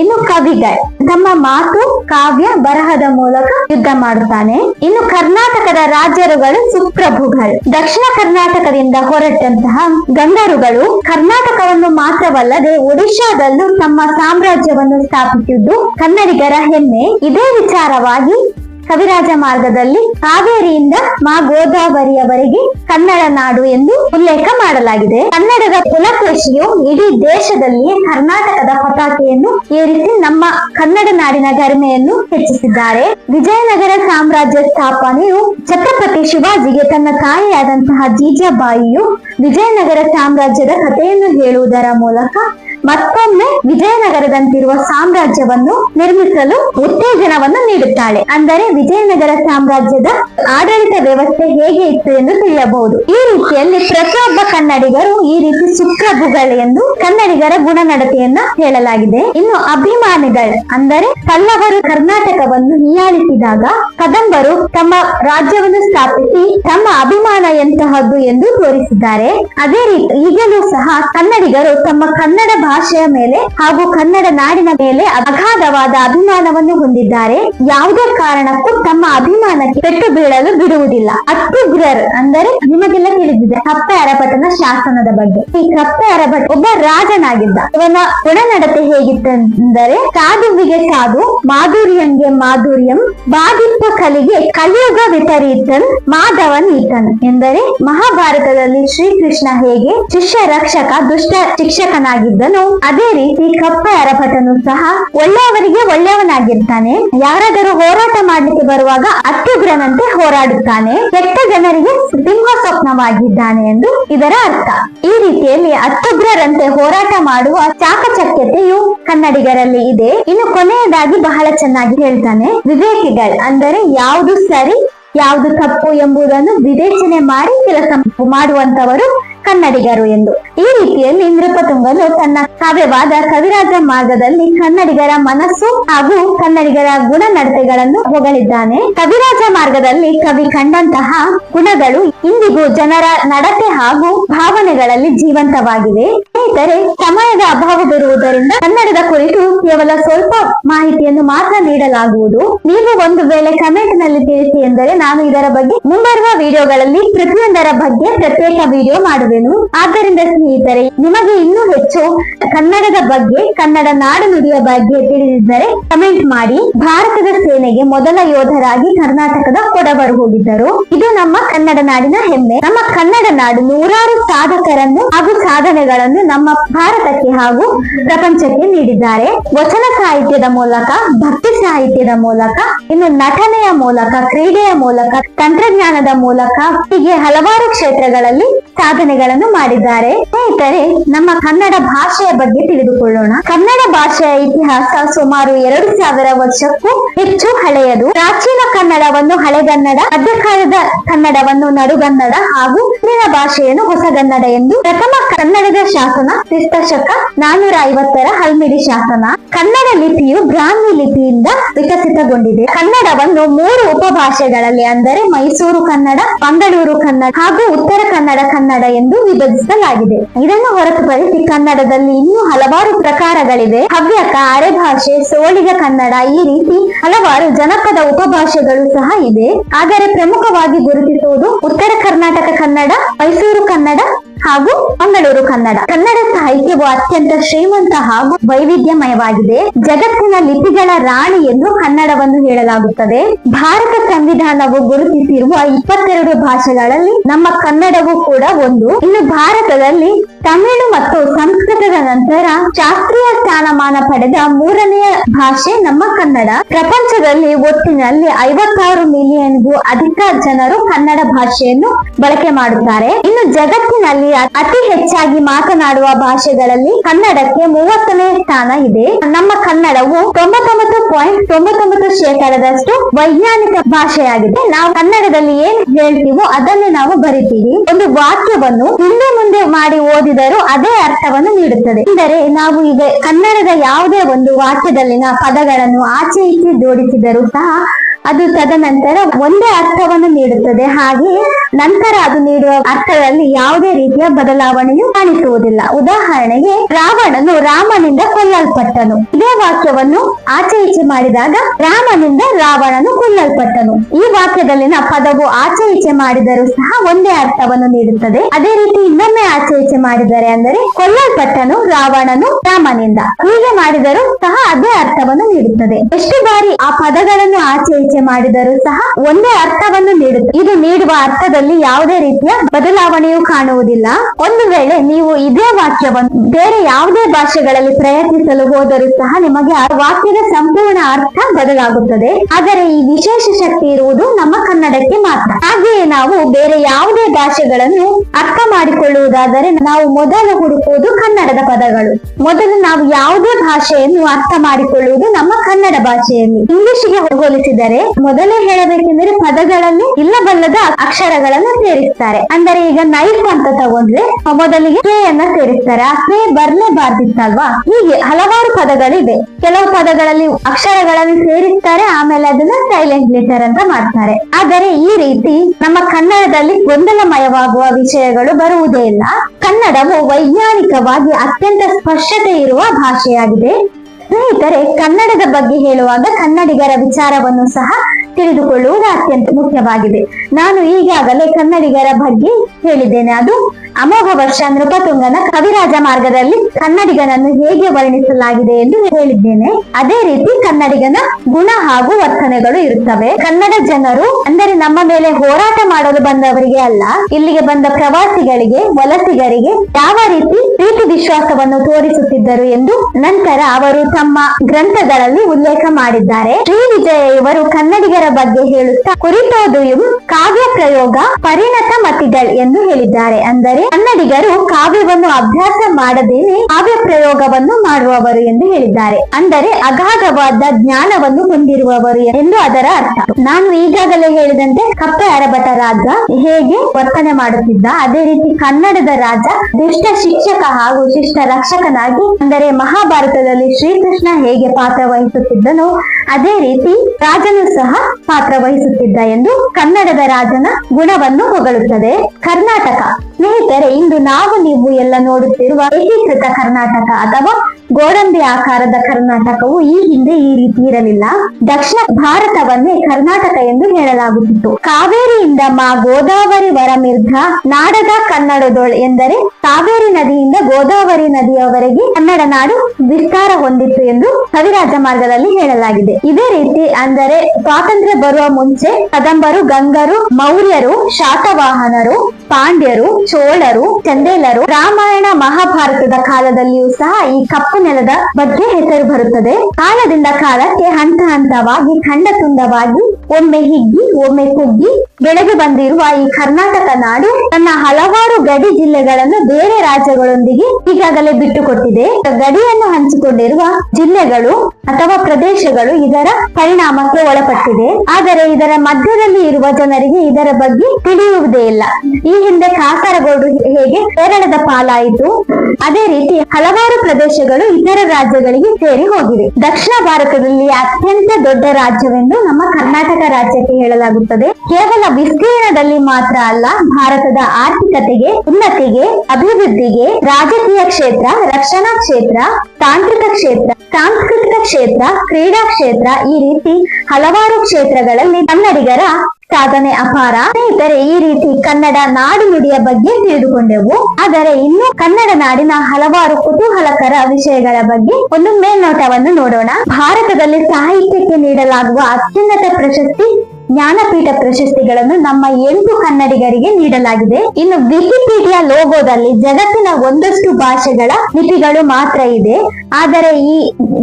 ಇನ್ನು ಕವಿಗಳ ತಮ್ಮ ಮಾತು ಕಾವ್ಯ ಬರಹದ ಮೂಲಕ ಯುದ್ಧ ಮಾಡುತ್ತಾನೆ. ಇನ್ನು ಕರ್ನಾಟಕದ ರಾಜರುಗಳು ಸುಪ್ರಭುಗಳು. ದಕ್ಷಿಣ ಕರ್ನಾಟಕದಿಂದ ಹೊರಟಂತಹ ಗಂಗರುಗಳು ಕರ್ನಾಟಕವನ್ನು ಮಾತ್ರವಲ್ಲದೆ ಒಡಿಶಾದಲ್ಲೂ ತಮ್ಮ ಸಾಮ್ರಾಜ್ಯವನ್ನು ಸ್ಥಾಪಿಸಿದ್ದು ಕನ್ನಡಿಗರ ಹೆಮ್ಮೆ. ಇದೇ ವಿಚಾರವಾಗಿ ಕವಿರಾಜ ಮಾರ್ಗದಲ್ಲಿ ಕಾವೇರಿಯಿಂದ ಮಾ ಗೋದಾವರಿಯವರೆಗೆ ಕನ್ನಡ ನಾಡು ಎಂದು ಉಲ್ಲೇಖ ಮಾಡಲಾಗಿದೆ. ಕನ್ನಡದ ಕುಲಕೃಷಿಯು ಇಡೀ ದೇಶದಲ್ಲಿಯೇ ಕರ್ನಾಟಕದ ಪತಾಕೆಯನ್ನು ಏರಿಸಿ ನಮ್ಮ ಕನ್ನಡ ನಾಡಿನ ಗರಿಮೆಯನ್ನು ಹೆಚ್ಚಿಸಿದ್ದಾರೆ. ವಿಜಯನಗರ ಸಾಮ್ರಾಜ್ಯ ಸ್ಥಾಪನೆಯು ಛತ್ರಪತಿ ಶಿವಾಜಿಗೆ ತನ್ನ ತಾಯಿಯಾದಂತಹ ಜೀಜಾಬಾಯಿಯು ವಿಜಯನಗರ ಸಾಮ್ರಾಜ್ಯದ ಕಥೆಯನ್ನು ಹೇಳುವುದರ ಮೂಲಕ ಮತ್ತೊಮ್ಮೆ ವಿಜಯನಗರದಂತಿರುವ ಸಾಮ್ರಾಜ್ಯವನ್ನು ನಿರ್ಮಿಸಲು ಉತ್ತೇಜನವನ್ನು ನೀಡುತ್ತಾಳೆ. ಅಂದರೆ ವಿಜಯನಗರ ಸಾಮ್ರಾಜ್ಯದ ಆಡಳಿತ ವ್ಯವಸ್ಥೆ ಹೇಗೆ ಇತ್ತು ಎಂದು ತಿಳಿಯಬಹುದು. ಈ ರೀತಿಯಲ್ಲಿ ಪ್ರತಿಯೊಬ್ಬ ಕನ್ನಡಿಗರು ಈ ರೀತಿ ಎಂದು ಕನ್ನಡಿಗರ ಗುಣನಡತೆಯನ್ನ ಹೇಳಲಾಗಿದೆ. ಇನ್ನು ಅಭಿಮಾನಿಗಳು, ಅಂದರೆ ಪಲ್ಲವರು ಕರ್ನಾಟಕವನ್ನು ಹೀಯಾಳಿಸಿದಾಗ ಕದಂಬರು ತಮ್ಮ ರಾಜ್ಯವನ್ನು ಸ್ಥಾಪಿಸಿ ತಮ್ಮ ಅಭಿಮಾನ ಎಂತಹದ್ದು ಎಂದು ತೋರಿಸಿದ್ದಾರೆ. ಅದೇ ರೀತಿ ಈಗಲೂ ಸಹ ಕನ್ನಡಿಗರು ತಮ್ಮ ಕನ್ನಡ ಭಾಷೆಯ ಮೇಲೆ ಹಾಗೂ ಕನ್ನಡ ನಾಡಿನ ಮೇಲೆ ಅಗಾಧವಾದ ಅಭಿಮಾನವನ್ನು ಹೊಂದಿದ್ದಾರೆ. ಯಾವುದೇ ಕಾರಣಕ್ಕೂ ತಮ್ಮ ಅಭಿಮಾನಕ್ಕೆ ಪೆಟ್ಟು ಬೀಳಲು ಬಿಡುವುದಿಲ್ಲ. ಅತ್ಯುಗ್ರರ್ ಅಂದರೆ ನಿಮಗೆಲ್ಲ ತಿಳಿದಿದೆ ಕಪ್ಪೆ ಅರಭಟನ ಶಾಸನದ ಬಗ್ಗೆ. ಈ ಕಪ್ಪೆ ಅರಭಟ್ ಒಬ್ಬ ರಾಜನಾಗಿದ್ದ. ಇವನ ಒಡನಡತೆ ಹೇಗಿತ್ತೆಂದರೆ ಸಾಧುವಿಗೆ ಸಾಧು ಮಾಧುರ್ಯಂಗೆ ಮಾಧುರ್ಯಂ ಬಾಧಿಪ್ಪ ಕಲಿಗೆ ಕಲಿಯುಗ ವಿಪರೀತನ್ ಮಾಧವನ್ ಈತನ್. ಎಂದರೆ ಮಹಾಭಾರತದಲ್ಲಿ ಶ್ರೀಕೃಷ್ಣ ಹೇಗೆ ಶಿಷ್ಯ ರಕ್ಷಕ, ದುಷ್ಟ ಶಿಕ್ಷಕನಾಗಿದ್ದನು ಅದೇ ರೀತಿ ಕಪ್ಪ ಅರಭಟನು ಸಹ ಒಳ್ಳೆಯವರಿಗೆ ಒಳ್ಳೆಯವನಾಗಿರ್ತಾನೆ. ಯಾರಾದರೂ ಹೋರಾಟ ಮಾಡಲಿಕ್ಕೆ ಬರುವಾಗ ಅತ್ಯುಗ್ರನಂತೆ ಹೋರಾಡುತ್ತಾನೆ. ಕೆಟ್ಟ ಜನರಿಗೆ ಸಿಂಹ ಸ್ವಪ್ನವಾಗಿದ್ದಾನೆ ಎಂದು ಇದರ ಅರ್ಥ. ಈ ರೀತಿಯಲ್ಲಿ ಅತ್ಯುಗ್ರರಂತೆ ಹೋರಾಟ ಮಾಡುವ ಚಾಕಚಕ್ಯತೆಯು ಕನ್ನಡಿಗರಲ್ಲಿ ಇದೆ. ಇನ್ನು ಕೊನೆಯದಾಗಿ ಬಹಳ ಚೆನ್ನಾಗಿ ಹೇಳ್ತಾನೆ, ವಿವೇಕಿಗಳು ಅಂದರೆ ಯಾವುದು ಸರಿ, ಯಾವುದು ತಪ್ಪು ಎಂಬುದನ್ನು ವಿವೇಚನೆ ಮಾಡಿ ಕೆಲಸ ಮಾಡುವಂತವರು ಕನ್ನಡಿಗರು ಎಂದು. ಈ ರೀತಿಯಲ್ಲಿ ನೃಪತುಂಗನು ತನ್ನ ಕಾವ್ಯವಾದ ಕವಿರಾಜ ಮಾರ್ಗದಲ್ಲಿ ಕನ್ನಡಿಗರ ಮನಸ್ಸು ಹಾಗೂ ಕನ್ನಡಿಗರ ಗುಣ ನಡತೆಗಳನ್ನು ಹೊಗಳಿದ್ದಾನೆ. ಕವಿರಾಜ ಮಾರ್ಗದಲ್ಲಿ ಕವಿ ಕಂಡಂತಹ ಗುಣಗಳು ಇಂದಿಗೂ ಜನರ ನಡತೆ ಹಾಗೂ ಭಾವನೆಗಳಲ್ಲಿ ಜೀವಂತವಾಗಿವೆ. ಸ್ನೇಹಿತರೆ, ಸಮಯದ ಅಭಾವವಿರುವುದರಿಂದ ಕನ್ನಡದ ಕುರಿತು ಕೇವಲ ಸ್ವಲ್ಪ ಮಾಹಿತಿಯನ್ನು ಮಾತ್ರ ನೀಡಲಾಗುವುದು. ನೀವು ಒಂದು ವೇಳೆ ಕಮೆಂಟ್ನಲ್ಲಿ ತಿಳಿಸಿ ಎಂದರೆ ನಾನು ಇದರ ಬಗ್ಗೆ ಮುಂಬರುವ ವಿಡಿಯೋಗಳಲ್ಲಿ ಪ್ರತಿಯೊಂದರ ಬಗ್ಗೆ ಪ್ರತ್ಯೇಕ ವಿಡಿಯೋ ಮಾಡುವೆನು ಆದ್ದರಿಂದ ಸ್ನೇಹಿತರೆ, ನಿಮಗೆ ಇನ್ನೂ ಹೆಚ್ಚು ಕನ್ನಡದ ಬಗ್ಗೆ, ಕನ್ನಡ ನಾಡು ನುಡಿಯ ಬಗ್ಗೆ ತಿಳಿದಿದ್ದರೆ ಕಮೆಂಟ್ ಮಾಡಿ. ಭಾರತದ ಸೇನೆಗೆ ಮೊದಲ ಯೋಧರಾಗಿ ಕರ್ನಾಟಕದ ಕೊಡವರು ಹೋಗಿದ್ದರು. ಇದು ನಮ್ಮ ಕನ್ನಡ ನಾಡಿನ ಹೆಮ್ಮೆ. ನಮ್ಮ ಕನ್ನಡ ನಾಡು ನೂರಾರು ಸಾಧಕರನ್ನು ಹಾಗೂ ಸಾಧನೆಗಳನ್ನು ನಮ್ಮ ಭಾರತಕ್ಕೆ ಹಾಗೂ ಪ್ರಪಂಚಕ್ಕೆ ನೀಡಿದ್ದಾರೆ. ವಚನ ಸಾಹಿತ್ಯದ ಮೂಲಕ, ಭಕ್ತಿ ಸಾಹಿತ್ಯದ ಮೂಲಕ, ಇನ್ನು ನಟನೆಯ ಮೂಲಕ, ಕ್ರೀಡೆಯ ಮೂಲಕ, ತಂತ್ರಜ್ಞಾನದ ಮೂಲಕ ಹೀಗೆ ಹಲವಾರು ಕ್ಷೇತ್ರಗಳಲ್ಲಿ ಸಾಧನೆಗಳನ್ನು ಮಾಡಿದ್ದಾರೆ. ಸ್ನೇಹಿತರೆ, ನಮ್ಮ ಕನ್ನಡ ಭಾಷೆಯ ಬಗ್ಗೆ ತಿಳಿದುಕೊಳ್ಳೋಣ. ಕನ್ನಡ ಭಾಷೆಯ ಇತಿಹಾಸ ಸುಮಾರು ಎರಡು ಸಾವಿರ ವರ್ಷಕ್ಕೂ ಹೆಚ್ಚು ಹಳೆಯದು. ಪ್ರಾಚೀನ ಕನ್ನಡವನ್ನು ಹಳೆಗನ್ನಡ, ಮಧ್ಯಕಾಲದ ಕನ್ನಡವನ್ನು ನಡುಗನ್ನಡ ಹಾಗೂ ಹಿಂದಿನ ಭಾಷೆಯನ್ನು ಹೊಸಗನ್ನಡ ಎಂದು ಪ್ರಥಮ ಕನ್ನಡದ ಶಾಸನ ಕ್ರಿಸ್ತಶಕ ನಾನೂರ ಐವತ್ತರ ಹಲ್ಮಿಡಿ ಶಾಸನ. ಕನ್ನಡ ಲಿಪಿಯು ಬ್ರಾಹ್ಮಿ ಲಿಪಿಯಿಂದ ವಿಕಸಿತಗೊಂಡಿದೆ. ಕನ್ನಡವನ್ನು ಮೂರು ಉಪಭಾಷೆಗಳಲ್ಲಿ ಅಂದರೆ ಮೈಸೂರು ಕನ್ನಡ, ಮಂಗಳೂರು ಕನ್ನಡ ಹಾಗೂ ಉತ್ತರ ಕನ್ನಡ ಕನ್ನಡ ಎಂದು ವಿಭಜಿಸಲಾಗಿದೆ. ಇದನ್ನು ಹೊರತುಪಡಿಸಿ ಕನ್ನಡದಲ್ಲಿ ಇನ್ನೂ ಹಲವಾರು ಪ್ರಕಾರಗಳಿವೆ. ಹವ್ಯಕ, ಅರೆಭಾಷೆ, ಸೋಳಿಗ ಕನ್ನಡ ಈ ರೀತಿ ಹಲವಾರು ಜನಪದ ಉಪಭಾಷೆಗಳು ಸಹ ಇದೆ ಆದರೆ ಪ್ರಮುಖವಾಗಿ ಗುರುತಿಸುವುದು ಉತ್ತರ ಕರ್ನಾಟಕ ಕನ್ನಡ, ಮೈಸೂರು ಕನ್ನಡ ಹಾಗೂ ಮಂಗಳೂರು ಕನ್ನಡ. ಕನ್ನಡ ಸಾಹಿತ್ಯವು ಅತ್ಯಂತ ಶ್ರೀಮಂತ ಹಾಗೂ ವೈವಿಧ್ಯಮಯವಾಗಿದೆ. ಜಗತ್ತಿನ ಲಿಪಿಗಳ ರಾಣಿ ಎಂದು ಕನ್ನಡವನ್ನು ಹೇಳಲಾಗುತ್ತದೆ. ಭಾರತ ಸಂವಿಧಾನವು ಗುರುತಿಸಿರುವ ಇಪ್ಪತ್ತೆರಡು ಭಾಷೆಗಳಲ್ಲಿ ನಮ್ಮ ಕನ್ನಡವೂ ಕೂಡ ಒಂದು. ಇನ್ನು ಭಾರತದಲ್ಲಿ ತಮಿಳು ಮತ್ತು ಸಂಸ್ಕೃತದ ನಂತರ ಶಾಸ್ತ್ರೀಯ ಸ್ಥಾನಮಾನ ಪಡೆದ ಮೂರನೆಯ ಭಾಷೆ ನಮ್ಮ ಕನ್ನಡ. ಪ್ರಪಂಚದಲ್ಲಿ ಒಟ್ಟಿನಲ್ಲಿ ಐವತ್ತಾರು ಮಿಲಿಯನ್ಗೂ ಅಧಿಕ ಜನರು ಕನ್ನಡ ಭಾಷೆಯನ್ನು ಬಳಕೆ ಮಾಡುತ್ತಾರೆ. ಇನ್ನು ಜಗತ್ತಿನಲ್ಲಿ ಅತಿ ಹೆಚ್ಚಾಗಿ ಮಾತನಾಡುವ ಭಾಷೆಗಳಲ್ಲಿ ಕನ್ನಡಕ್ಕೆ ಮೂವತ್ತನೇ ಸ್ಥಾನ ಇದೆ. ನಮ್ಮ ಕನ್ನಡವು ತೊಂಬತ್ತೊಂಬತ್ತು ಪಾಯಿಂಟ್ ತೊಂಬತ್ತೊಂಬತ್ತು ಶೇಕಡದಷ್ಟು ವೈಜ್ಞಾನಿಕ ಭಾಷೆಯಾಗಿದೆ. ನಾವು ಕನ್ನಡದಲ್ಲಿ ಏನ್ ಹೇಳ್ತೀವೋ ಅದನ್ನೇ ನಾವು ಬರಿತೀವಿ. ಒಂದು ವಾಕ್ಯವನ್ನು ಹಿಂದೆ ಮುಂದೆ ಮಾಡಿ ಓದಿದರೂ ಅದೇ ಅರ್ಥವನ್ನು ನೀಡುತ್ತದೆ. ಅಂದರೆ ನಾವು ಈಗ ಕನ್ನಡದ ಯಾವುದೇ ಒಂದು ವಾಕ್ಯದಲ್ಲಿನ ಪದಗಳನ್ನು ಆಚೆ ಈಚೆ ಜೋಡಿಸಿದರೂ ಸಹ ಅದು ತದನಂತರ ಒಂದೇ ಅರ್ಥವನ್ನು ನೀಡುತ್ತದೆ. ಹಾಗೆ ನಂತರ ಅದು ನೀಡುವ ಅರ್ಥದಲ್ಲಿ ಯಾವುದೇ ರೀತಿಯ ಬದಲಾವಣೆಯು ಕಾಣಿಸುವುದಿಲ್ಲ. ಉದಾಹರಣೆಗೆ, ರಾವಣನು ರಾಮನಿಂದ ಕೊಲ್ಲಲ್ಪಟ್ಟನು. ಇದೇ ವಾಕ್ಯವನ್ನು ಆಚೆ ಈಚೆ ಮಾಡಿದಾಗ ರಾಮನಿಂದ ರಾವಣನು ಕೊಲ್ಲಲ್ಪಟ್ಟನು. ಈ ವಾಕ್ಯದಲ್ಲಿನ ಪದವು ಆಚೆ ಈಚೆ ಮಾಡಿದರೂ ಸಹ ಒಂದೇ ಅರ್ಥವನ್ನು ನೀಡುತ್ತದೆ. ಅದೇ ರೀತಿ ಇನ್ನೊಮ್ಮೆ ಆಚೆ ಈಚೆ ಮಾಡಿದರೆ ಅಂದರೆ ಕೊಲ್ಲಲ್ಪಟ್ಟನು ರಾವಣನು ರಾಮನಿಂದ. ಹೀಗೆ ಮಾಡಿದರೂ ಸಹ ಅದೇ ಅರ್ಥವನ್ನು ನೀಡುತ್ತದೆ. ಎಷ್ಟು ಬಾರಿ ಆ ಪದಗಳನ್ನು ಆಚೆ ಈಚೆ ಮಾಡಿದರೂ ಸಹ ಒಂದೇ ಅರ್ಥವನ್ನು ನೀಡುತ್ತೆ. ಇದು ನೀಡುವ ಅರ್ಥದಲ್ಲಿ ಯಾವುದೇ ರೀತಿಯ ಬದಲಾವಣೆಯೂ ಕಾಣುವುದಿಲ್ಲ. ಒಂದು ವೇಳೆ ನೀವು ಇದೇ ವಾಕ್ಯವನ್ನು ಬೇರೆ ಯಾವುದೇ ಭಾಷೆಗಳಲ್ಲಿ ಪ್ರಯತ್ನಿಸಲು ಹೋದರೂ ಸಹ ನಿಮಗೆ ಆ ವಾಕ್ಯದ ಸಂಪೂರ್ಣ ಅರ್ಥ ಬದಲಾಗುತ್ತದೆ. ಆದರೆ ಈ ವಿಶೇಷ ಶಕ್ತಿ ಇರುವುದು ನಮ್ಮ ಕನ್ನಡಕ್ಕೆ ಮಾತ್ರ. ಹಾಗೆಯೇ ನಾವು ಬೇರೆ ಯಾವುದೇ ಭಾಷೆಗಳನ್ನು ಅರ್ಥ ಮಾಡಿಕೊಳ್ಳುವುದಾದರೆ ನಾವು ಮೊದಲು ಹುಡುಕುವುದು ಕನ್ನಡದ ಪದಗಳು. ಮೊದಲು ನಾವು ಯಾವುದೇ ಭಾಷೆಯನ್ನು ಅರ್ಥ ಮಾಡಿಕೊಳ್ಳುವುದು ನಮ್ಮ ಕನ್ನಡ ಭಾಷೆಯಲ್ಲಿ. ಇಂಗ್ಲಿಷ್ಗೆ ಹೋಲಿಸಿದರೆ ಮೊದಲೇ ಹೇಳಬೇಕೆಂದರೆ ಪದಗಳಲ್ಲಿ ಇಲ್ಲಬಲ್ಲದ ಅಕ್ಷರಗಳನ್ನು ಸೇರಿಸ್ತಾರೆ. ಅಂದರೆ ಈಗ ನೈಫ್ ಅಂತ ತಗೊಂಡ್ರೆ ಮೊದಲಿಗೆ ಕೆ ಅನ್ನ ಸೇರಿಸ್ತಾರೆ. ಆ ಕೆ ಬರ್ಲೇಬಾರ್ದಿತ್ತಲ್ವಾ ಹೀಗೆ ಹಲವಾರು ಪದಗಳಿವೆ. ಕೆಲವು ಪದಗಳಲ್ಲಿ ಅಕ್ಷರಗಳನ್ನು ಸೇರಿಸ್ತಾರೆ, ಆಮೇಲೆ ಅದನ್ನ ಸೈಲೆಂಟ್ ಲೆಟರ್ ಅಂತ ಮಾಡ್ತಾರೆ. ಆದರೆ ಈ ರೀತಿ ನಮ್ಮ ಕನ್ನಡದಲ್ಲಿ ಗೊಂದಲಮಯವಾಗುವ ವಿಷಯಗಳು ಬರುವುದೇ ಇಲ್ಲ. ಕನ್ನಡವು ವೈಜ್ಞಾನಿಕವಾಗಿ ಅತ್ಯಂತ ಸ್ಪಷ್ಟತೆ ಇರುವ ಭಾಷೆಯಾಗಿದೆ. ಸ್ನೇಹಿತರೆ ಕನ್ನಡದ ಬಗ್ಗೆ ಹೇಳುವಾಗ ಕನ್ನಡಿಗರ ವಿಚಾರವನ್ನು ಸಹ ತಿಳಿದುಕೊಳ್ಳುವುದು ಅತ್ಯಂತ ಮುಖ್ಯವಾಗಿದೆ. ನಾನು ಈಗಾಗಲೇ ಕನ್ನಡಿಗರ ಬಗ್ಗೆ ಹೇಳಿದ್ದೇನೆ. ಅದು ಅಮೋಘ ವರ್ಷ ನೃಪತುಂಗನ ಕವಿರಾಜ ಮಾರ್ಗದಲ್ಲಿ ಕನ್ನಡಿಗನನ್ನು ಹೇಗೆ ವರ್ಣಿಸಲಾಗಿದೆ ಎಂದು ಹೇಳಿದ್ದೇನೆ. ಅದೇ ರೀತಿ ಕನ್ನಡಿಗನ ಗುಣ ಹಾಗೂ ವರ್ತನೆಗಳು ಇರುತ್ತವೆ. ಕನ್ನಡ ಜನರು ಅಂದರೆ ನಮ್ಮ ಮೇಲೆ ಹೋರಾಟ ಮಾಡಲು ಬಂದವರಿಗೆ ಅಲ್ಲ, ಇಲ್ಲಿಗೆ ಬಂದ ಪ್ರವಾಸಿಗಳಿಗೆ, ವಲಸಿಗರಿಗೆ ಯಾವ ರೀತಿ ಪ್ರೀತಿ ವಿಶ್ವಾಸವನ್ನು ತೋರಿಸುತ್ತಿದ್ದರು ಎಂದು ನಂತರ ಅವರು ತಮ್ಮ ಗ್ರಂಥಗಳಲ್ಲಿ ಉಲ್ಲೇಖ ಮಾಡಿದ್ದಾರೆ. ಶ್ರೀ ವಿಜಯ ಇವರು ಕನ್ನಡಿಗರ ಬಗ್ಗೆ ಹೇಳುತ್ತಾ ಕುರಿತೋದು ಕಾವ್ಯ ಪ್ರಯೋಗ, ಪರಿಣತ ಮತಿಗಳ್ ಎಂದು ಹೇಳಿದ್ದಾರೆ. ಅಂದರೆ, ಕನ್ನಡಿಗರು ಕಾವ್ಯವನ್ನು ಅಭ್ಯಾಸ ಮಾಡದೇನೆ ಕಾವ್ಯ ಪ್ರಯೋಗವನ್ನು ಮಾಡುವವರು ಎಂದು ಹೇಳಿದ್ದಾರೆ. ಅಂದರೆ, ಅಗಾಧವಾದ ಜ್ಞಾನವನ್ನು ಹೊಂದಿರುವವರು ಎಂದು ಅದರ ಅರ್ಥ. ನಾನು ಈಗಾಗಲೇ ಹೇಳಿದಂತೆ ಕಪ್ಪೆ ಅರಭಟ ರಾಜ ಹೇಗೆ ವರ್ತನೆ ಮಾಡುತ್ತಿದ್ದ, ಅದೇ ರೀತಿ ಕನ್ನಡದ ರಾಜ ದುಷ್ಟ ಶಿಕ್ಷಕ ಹಾಗೂ ಶಿಷ್ಟ ರಕ್ಷಕನಾಗಿ, ಅಂದರೆ ಮಹಾಭಾರತದಲ್ಲಿ ಶ್ರೀಕೃಷ್ಣ ಹೇಗೆ ಪಾತ್ರ ವಹಿಸುತ್ತಿದ್ದನೋ, ಅದೇ ರೀತಿ ರಾಜನು ಸಹ ಪಾತ್ರ ವಹಿಸುತ್ತಿದ್ದ ಎಂದು ಕನ್ನಡದ ರಾಜನ ಗುಣವನ್ನು ಹೊಗಳುತ್ತದೆ. ಕರ್ನಾಟಕ. ಸ್ನೇಹಿತರೆ, ಇಂದು ನಾವು ನೀವು ಎಲ್ಲ ನೋಡುತ್ತಿರುವ ಏಕೀಕೃತ ಕರ್ನಾಟಕ ಅಥವಾ ಗೋಡಂಬಿ ಆಕಾರದ ಕರ್ನಾಟಕವು ಈ ಹಿಂದೆ ಈ ರೀತಿ ಇರಲಿಲ್ಲ. ದಕ್ಷಿಣ ಭಾರತವನ್ನೇ ಕರ್ನಾಟಕ ಎಂದು ಹೇಳಲಾಗುತ್ತಿತ್ತು. ಕಾವೇರಿಯಿಂದ ಮಾ ಗೋದಾವರಿ ವರಮಿರ್ಧ ನಾಡದ ಕನ್ನಡದೊಳ್ ಎಂದರೆ ಕಾವೇರಿ ನದಿಯಿಂದ ಗೋದಾವರಿ ನದಿಯವರೆಗೆ ಕನ್ನಡ ನಾಡು ವಿಸ್ತಾರ ಹೊಂದಿತ್ತು ಎಂದು ಕವಿರಾಜ ಮಾರ್ಗದಲ್ಲಿ ಹೇಳಲಾಗಿದೆ. ಇದೇ ರೀತಿ ಅಂದರೆ ಸ್ವಾತಂತ್ರ್ಯ ಬರುವ ಮುಂಚೆ ಕದಂಬರು, ಗಂಗರು, ಮೌರ್ಯರು, ಶಾತವಾಹನರು, ಪಾಂಡ್ಯರು, ಚೋಳರು, ಚಂದೇಲರು, ರಾಮಾಯಣ ಮಹಾಭಾರತದ ಕಾಲದಲ್ಲಿಯೂ ಸಹ ಈ ಕಪ್ಪು ನೆಲದ ಬಗ್ಗೆ ಹೆಸರು ಬರುತ್ತದೆ. ಕಾಲದಿಂದ ಕಾಲಕ್ಕೆ ಹಂತ ಹಂತವಾಗಿ, ಖಂಡ ತುಂಡವಾಗಿ, ಒಮ್ಮೆ ಹಿಗ್ಗಿ, ಒಮ್ಮೆ ಕುಗ್ಗಿ ಬೆಳೆದು ಬಂದಿರುವ ಈ ಕರ್ನಾಟಕ ನಾಡು ತನ್ನ ಹಲವಾರು ಗಡಿ ಜಿಲ್ಲೆಗಳನ್ನು ಬೇರೆ ರಾಜ್ಯಗಳೊಂದಿಗೆ ಈಗಾಗಲೇ ಬಿಟ್ಟುಕೊಟ್ಟಿದೆ. ಗಡಿಯನ್ನು ಹಂಚಿಕೊಂಡಿರುವ ಜಿಲ್ಲೆಗಳು ಅಥವಾ ಪ್ರದೇಶಗಳು ಇದರ ಪರಿಣಾಮಕ್ಕೆ ಒಳಪಟ್ಟಿದೆ. ಆದರೆ ಇದರ ಮಧ್ಯದಲ್ಲಿ ಇರುವ ಜನರಿಗೆ ಇದರ ಬಗ್ಗೆ ತಿಳಿಯುವುದೇ ಇಲ್ಲ. ಈ ಹಿಂದೆ ಕಾಸರಗೋಡು ಹೇಗೆ ಕೇರಳದ ಪಾಲಾಯಿತು. ಅದೇ ರೀತಿ ಹಲವಾರು ಪ್ರದೇಶಗಳು ಇತರ ರಾಜ್ಯಗಳಿಗೆ ಸೇರಿ ಹೋಗಿವೆ ದಕ್ಷಿಣ ಭಾರತದಲ್ಲಿ ಅತ್ಯಂತ ದೊಡ್ಡ ರಾಜ್ಯವೆಂದು ನಮ್ಮ ಕರ್ನಾಟಕ ರಾಜ್ಯಕ್ಕೆ ಹೇಳಲಾಗುತ್ತದೆ. ಕೇವಲ ವಿಸ್ತೀರ್ಣದಲ್ಲಿ ಮಾತ್ರ ಅಲ್ಲ, ಭಾರತದ ಆರ್ಥಿಕತೆಗೆ, ಉನ್ನತಿಗೆ, ಅಭಿವೃದ್ಧಿಗೆ, ರಾಜಕೀಯ ಕ್ಷೇತ್ರ, ರಕ್ಷಣಾ ಕ್ಷೇತ್ರ, ತಾಂತ್ರಿಕ ಕ್ಷೇತ್ರ, ಸಾಂಸ್ಕೃತಿಕ ಕ್ಷೇತ್ರ, ಕ್ರೀಡಾ ಕ್ಷೇತ್ರ ಈ ರೀತಿ ಹಲವಾರು ಕ್ಷೇತ್ರಗಳಲ್ಲಿ ಕನ್ನಡಿಗರ ಸಾಧನೆ ಅಪಾರ. ಸ್ನೇಹಿತರೆ, ಈ ರೀತಿ ಕನ್ನಡ ನಾಡು ನುಡಿಯ ಬಗ್ಗೆ ತಿಳಿದುಕೊಂಡೆವು. ಆದರೆ ಇನ್ನು ಕನ್ನಡ ನಾಡಿನ ಹಲವಾರು ಕುತೂಹಲಕರ ವಿಷಯಗಳ ಬಗ್ಗೆ ಒಂದು ಮೇಲ್ನೋಟವನ್ನು ನೋಡೋಣ. ಭಾರತದಲ್ಲಿ ಸಾಹಿತ್ಯಕ್ಕೆ ನೀಡಲಾಗುವ ಅತ್ಯುನ್ನತ ಪ್ರಶಸ್ತಿ, ಜ್ಞಾನಪೀಠ ಪ್ರಶಸ್ತಿಗಳನ್ನು ನಮ್ಮ ಎಂಟು ಕನ್ನಡಿಗರಿಗೆ ನೀಡಲಾಗಿದೆ. ಇನ್ನು ವಿಕಿಪೀಡಿಯಾ ಲೋಗೋದಲ್ಲಿ ಜಗತ್ತಿನ ಒಂದಷ್ಟು ಭಾಷೆಗಳ ಲಿಪಿಗಳು ಮಾತ್ರ ಇದೆ. ಆದರೆ ಈ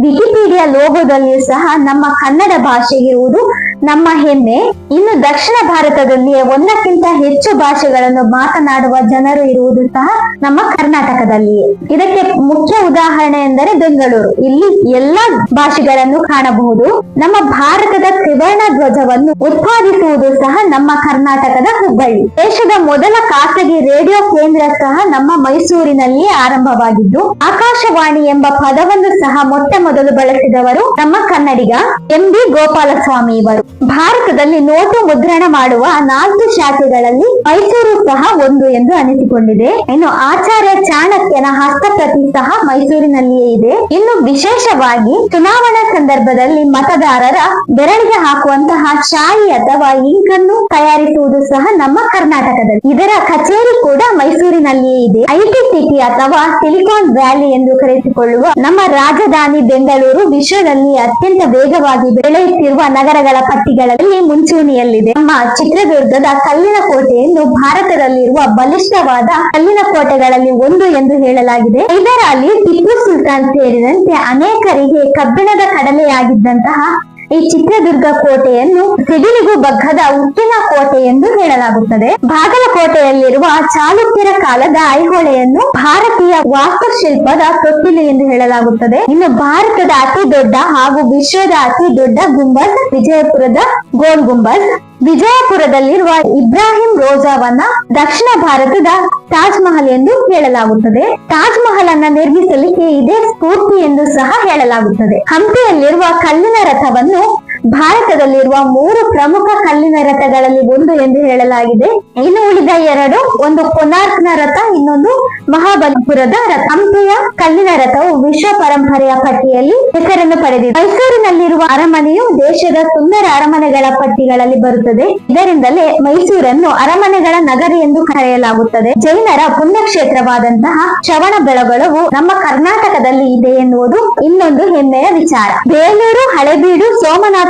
ವಿಕಿಪೀಡಿಯಾ ಲೋಗೋದಲ್ಲಿಯೂ ಸಹ ನಮ್ಮ ಕನ್ನಡ ಭಾಷೆ ಇರುವುದು ನಮ್ಮ ಹೆಮ್ಮೆ, ಇನ್ನು ದಕ್ಷಿಣ ಭಾರತದಲ್ಲಿ ಒಂದಕ್ಕಿಂತ ಹೆಚ್ಚು ಭಾಷೆಗಳನ್ನು ಮಾತನಾಡುವ ಜನರು ಇರುವುದು ಸಹ ನಮ್ಮ ಕರ್ನಾಟಕದಲ್ಲಿಯೇ. ಇದಕ್ಕೆ ಮುಖ್ಯ ಉದಾಹರಣೆ ಎಂದರೆ ಬೆಂಗಳೂರು. ಇಲ್ಲಿ ಎಲ್ಲಾ ಭಾಷೆಗಳನ್ನು ಕಾಣಬಹುದು. ನಮ್ಮ ಭಾರತದ ತ್ರಿವರ್ಣ ಧ್ವಜವನ್ನು ಉತ್ಪಾದಿಸುವುದು ಸಹ ನಮ್ಮ ಕರ್ನಾಟಕದ ಹುಬ್ಬಳ್ಳಿ. ದೇಶದ ಮೊದಲ ಖಾಸಗಿ ರೇಡಿಯೋ ಕೇಂದ್ರ ಸಹ ನಮ್ಮ ಮೈಸೂರಿನಲ್ಲಿಯೇ ಆರಂಭವಾಗಿದ್ದು, ಆಕಾಶವಾಣಿ ಎಂಬ ಪದವನ್ನು ಸಹ ಮೊಟ್ಟ ಮೊದಲು ಬಳಸಿದವರು ನಮ್ಮ ಕನ್ನಡಿಗ ಎಂ ಬಿ ಗೋಪಾಲಸ್ವಾಮಿ ಇವರು. ಭಾರತದಲ್ಲಿ ನೋಟು ಮುದ್ರಣ ಮಾಡುವ ನಾಲ್ಕು ಶಾಖೆಗಳಲ್ಲಿ ಮೈಸೂರು ಸಹ ಒಂದು ಎಂದು ಅನಿಸಿಕೊಂಡಿದೆ. ಇನ್ನು ಆಚಾರ್ಯ ಚಾಣಕ್ಯನ ಹಸ್ತಪ್ರತಿ ಸಹ ಮೈಸೂರಿನಲ್ಲಿಯೇ ಇದೆ. ಇನ್ನು ವಿಶೇಷವಾಗಿ ಚುನಾವಣಾ ಸಂದರ್ಭದಲ್ಲಿ ಮತದಾರರ ಬೆರಳಿಗೆ ಹಾಕುವಂತಹ ಶಾಯಿ ಅಥವಾ ಇಂಕ್ ಅನ್ನು ತಯಾರಿಸುವುದು ಸಹ ನಮ್ಮ ಕರ್ನಾಟಕದಲ್ಲಿ. ಇದರ ಕಚೇರಿ ಕೂಡ ಮೈಸೂರಿನಲ್ಲಿಯೇ ಇದೆ. ಐಟಿ ಸಿಟಿ ಅಥವಾ ಸಿಲಿಕಾನ್ ವ್ಯಾಲಿ ಎಂದು ಕರೆಸಿಕೊಳ್ಳುವ ನಮ್ಮ ರಾಜಧಾನಿ ಬೆಂಗಳೂರು ವಿಶ್ವದಲ್ಲಿ ಅತ್ಯಂತ ವೇಗವಾಗಿ ಬೆಳೆಯುತ್ತಿರುವ ನಗರಗಳ ಪಟ್ಟಿಗಳಲ್ಲಿ ಮುಂಚೂಣಿಯಲ್ಲಿದೆ. ನಮ್ಮ ಚಿತ್ರದುರ್ಗದ ಕಲ್ಲಿನ ಕೋಟೆಯನ್ನು ಭಾರತದಲ್ಲಿರುವ ಬಲಿಷ್ಠವಾದ ಕಲ್ಲಿನ ಕೋಟೆಗಳಲ್ಲಿ ಒಂದು ಎಂದು ಹೇಳಲಾಗಿದೆ. ಇದರಲ್ಲಿ ಟಿಪ್ಪು ಸುಲ್ತಾನ್ ಸೇರಿದಂತೆ ಅನೇಕರಿಗೆ ಕಬ್ಬಿಣದ ಕಡಲೆಯಾಗಿದ್ದಂತಹ ಈ ಚಿತ್ರದುರ್ಗ ಕೋಟೆಯನ್ನು ಸಿಡಿಲಿಗೂ ಬಗ್ಗದ ಉಕ್ಕಿನ ಕೋಟೆ ಎಂದು ಹೇಳಲಾಗುತ್ತದೆ. ಬಾಗಲಕೋಟೆಯಲ್ಲಿರುವ ಚಾಲುಕ್ಯರ ಕಾಲದ ಐಹೊಳೆಯನ್ನು ಭಾರತೀಯ ವಾಸ್ತುಶಿಲ್ಪದ ತೊಟ್ಟಿಲು ಎಂದು ಹೇಳಲಾಗುತ್ತದೆ. ಇನ್ನು ಭಾರತದ ಅತಿ ದೊಡ್ಡ ಹಾಗೂ ವಿಶ್ವದ ಅತಿ ದೊಡ್ಡ ಗುಂಬಜ್ ವಿಜಯಪುರದ ಗೋಲ್ ಗುಂಬಜ್ ವಿಜಯಪುರದಲ್ಲಿರುವ ಇಬ್ರಾಹಿಂ ರೋಜಾವನ್ನ ದಕ್ಷಿಣ ಭಾರತದ ತಾಜ್ ಮಹಲ್ ಎಂದು ಹೇಳಲಾಗುತ್ತದೆ. ತಾಜ್ ಮಹಲ್ ಅನ್ನ ನಿರ್ಮಿಸಲಿಕ್ಕೆ ಇದೇ ಸ್ಫೂರ್ತಿ ಎಂದು ಸಹ ಹೇಳಲಾಗುತ್ತದೆ. ಹಂಪಿಯಲ್ಲಿರುವ ಕಲ್ಲಿನ ರಥವನ್ನು ಭಾರತದಲ್ಲಿರುವ ಮೂರು ಪ್ರಮುಖ ಕಲ್ಲಿನ ರಥಗಳಲ್ಲಿ ಒಂದು ಎಂದು ಹೇಳಲಾಗಿದೆ. ಇನ್ನು ಉಳಿದ ಎರಡು, ಒಂದು ಕೊನಾರ್ಕ್ನ ರಥ, ಇನ್ನೊಂದು ಮಹಾಬಲಿಪುರದ ರಥ. ಹಂಪಿಯ ಕಲ್ಲಿನ ರಥವು ವಿಶ್ವ ಪರಂಪರೆಯ ಪಟ್ಟಿಯಲ್ಲಿ ಹೆಸರನ್ನು ಪಡೆದಿದೆ. ಮೈಸೂರಿನಲ್ಲಿರುವ ಅರಮನೆಯು ದೇಶದ ಸುಂದರ ಅರಮನೆಗಳ ಪಟ್ಟಿಗಳಲ್ಲಿ ಬರುತ್ತದೆ. ಇದರಿಂದಲೇ ಮೈಸೂರನ್ನು ಅರಮನೆಗಳ ನಗರಿ ಎಂದು ಕರೆಯಲಾಗುತ್ತದೆ. ಜೈನರ ಪುಣ್ಯಕ್ಷೇತ್ರವಾದಂತಹ ಶ್ರವಣ ಬೆಳಗೊಳವು ನಮ್ಮ ಕರ್ನಾಟಕದಲ್ಲಿ ಇದೆ ಎನ್ನುವುದು ಇನ್ನೊಂದು ಹೆಮ್ಮೆಯ ವಿಚಾರ. ಬೇಲೂರು, ಹಳೆಬೀಡು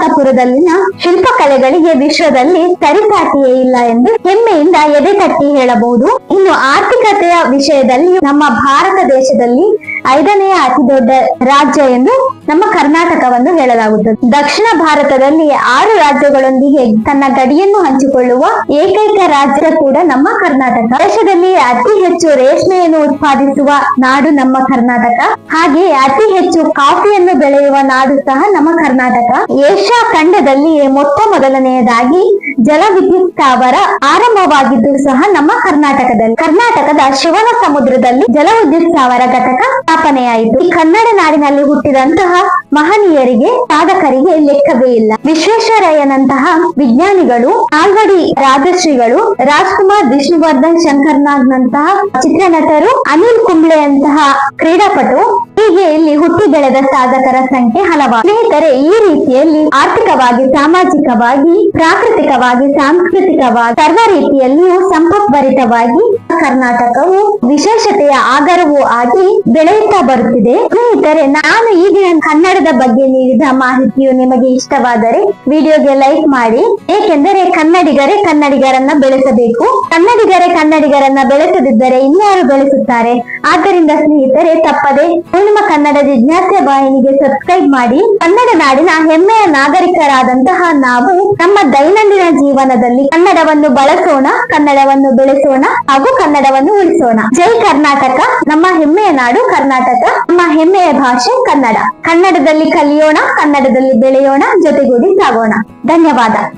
ಸೋಮನಾಥಪುರದಲ್ಲಿನ ಶಿಲ್ಪಕಲೆಗಳಿಗೆ ವಿಶ್ವದಲ್ಲಿ ಸರಿಸಾಟಿಯೇ ಇಲ್ಲ ಎಂದು ಹೆಮ್ಮೆಯಿಂದ ಎದೆ ತಟ್ಟಿ ಹೇಳಬಹುದು. ಇನ್ನು ಆರ್ಥಿಕತೆಯ ವಿಷಯದಲ್ಲಿ ನಮ್ಮ ಭಾರತ ದೇಶದಲ್ಲಿ ಐದನೆಯ ಅತಿ ದೊಡ್ಡ ರಾಜ್ಯ ಎಂದು ನಮ್ಮ ಕರ್ನಾಟಕವನ್ನು ಹೇಳಲಾಗುತ್ತದೆ. ದಕ್ಷಿಣ ಭಾರತದಲ್ಲಿ ಆರು ರಾಜ್ಯಗಳೊಂದಿಗೆ ತನ್ನ ಗಡಿಯನ್ನು ಹಂಚಿಕೊಳ್ಳುವ ಏಕೈಕ ರಾಜ್ಯ ಕೂಡ ನಮ್ಮ ಕರ್ನಾಟಕ. ದೇಶದಲ್ಲಿ ಅತಿ ಹೆಚ್ಚು ರೇಷ್ಮೆಯನ್ನು ಉತ್ಪಾದಿಸುವ ನಾಡು ನಮ್ಮ ಕರ್ನಾಟಕ. ಹಾಗೆ ಅತಿ ಹೆಚ್ಚು ಕಾಫಿಯನ್ನು ಬೆಳೆಯುವ ನಾಡು ಸಹ ನಮ್ಮ ಕರ್ನಾಟಕ. ಏಷ್ಯಾ ಖಂಡದಲ್ಲಿ ಮೊಟ್ಟ ಮೊದಲನೆಯದಾಗಿ ಜಲವಿದ್ಯುತ್ ಸ್ಥಾವರ ಆರಂಭವಾಗಿದ್ದು ಸಹ ನಮ್ಮ ಕರ್ನಾಟಕದಲ್ಲಿ. ಕರ್ನಾಟಕದ ಶಿವನ ಸಮುದ್ರದಲ್ಲಿ ಜಲವಿದ್ಯುತ್ ಸ್ಥಾವರ ಘಟಕ ಸ್ಥಾಪನೆಯಾಯಿತು. ಕನ್ನಡ ನಾಡಿನಲ್ಲಿ ಹುಟ್ಟಿದಂತಹ ಮಹನೀಯರಿಗೆ, ಸಾಧಕರಿಗೆ ಲೆಕ್ಕವೇ ಇಲ್ಲ. ವಿಶ್ವೇಶ್ವರಯ್ಯನಂತಹ ವಿಜ್ಞಾನಿಗಳು, ಆಲ್ವಡಿ ರಾಜಶ್ರೀಗಳು, ರಾಜ್ಕುಮಾರ್ ವಿಷ್ಣುವರ್ಧನ್ ಶಂಕರ್ನಾಗ್ನಂತಹ ಚಿತ್ರನಟರು, ಅನಿಲ್ ಕುಂಬ್ಳೆಯಂತಹ ಕ್ರೀಡಾಪಟು, ಹೀಗೆ ಇಲ್ಲಿ ಹುಟ್ಟಿ ಬೆಳೆದ ಸಾಧಕರ ಸಂಖ್ಯೆ ಹಲವಾರು. ಸ್ನೇಹಿತರೆ, ಈ ರೀತಿಯಲ್ಲಿ ಆರ್ಥಿಕವಾಗಿ, ಸಾಮಾಜಿಕವಾಗಿ, ಪ್ರಾಕೃತಿಕವಾಗಿ, ಸಾಂಸ್ಕೃತಿಕವಾಗಿ, ಸರ್ವ ರೀತಿಯಲ್ಲಿಯೂ ಸಂಪದ್ಭರಿತವಾಗಿ ಕರ್ನಾಟಕವು ವಿಶೇಷತೆಯ ಆಗರವೂ ಆಗಿ ಬೆಳೆಯುತ್ತಾ ಬರುತ್ತಿದೆ. ಸ್ನೇಹಿತರೆ, ನಾನು ಈಗಿನ ಕನ್ನಡದ ಬಗ್ಗೆ ನೀಡಿದ ಮಾಹಿತಿಯು ನಿಮಗೆ ಇಷ್ಟವಾದರೆ ವಿಡಿಯೋಗೆ ಲೈಕ್ ಮಾಡಿ. ಏಕೆಂದರೆ ಕನ್ನಡಿಗರೇ ಕನ್ನಡಿಗರನ್ನ ಬೆಳೆಸಬೇಕು. ಕನ್ನಡಿಗರೇ ಕನ್ನಡಿಗರನ್ನ ಬೆಳೆಸದಿದ್ದರೆ ಇನ್ಯಾರು ಬೆಳೆಸುತ್ತಾರೆ? ಆದ್ದರಿಂದ ಸ್ನೇಹಿತರೆ, ತಪ್ಪದೆ ನಿಮ್ಮ ಕನ್ನಡ ಜಿಜ್ಞಾಸೆ ವಾಹಿನಿಗೆ ಸಬ್ಸ್ಕ್ರೈಬ್ ಮಾಡಿ. ಕನ್ನಡ ನಾಡಿನ ಹೆಮ್ಮೆಯ ನಾಗರಿಕರಾದಂತಹ ನಾವು ನಮ್ಮ ದೈನಂದಿನ ಜೀವನದಲ್ಲಿ ಕನ್ನಡವನ್ನು ಬಳಸೋಣ, ಕನ್ನಡವನ್ನು ಬೆಳೆಸೋಣ ಹಾಗೂ ಕನ್ನಡವನ್ನು ಉಳಿಸೋಣ. ಜೈ ಕರ್ನಾಟಕ. ನಮ್ಮ ಹೆಮ್ಮೆಯ ನಾಡು ಕರ್ನಾಟಕ. ನಮ್ಮ ಹೆಮ್ಮೆಯ ಭಾಷೆ ಕನ್ನಡ. ಕನ್ನಡದಲ್ಲಿ ಕಲಿಯೋಣ, ಕನ್ನಡದಲ್ಲಿ ಬೆಳೆಯೋಣ, ಜೊತೆಗೂಡಿ ಸಾಗೋಣ. ಧನ್ಯವಾದ.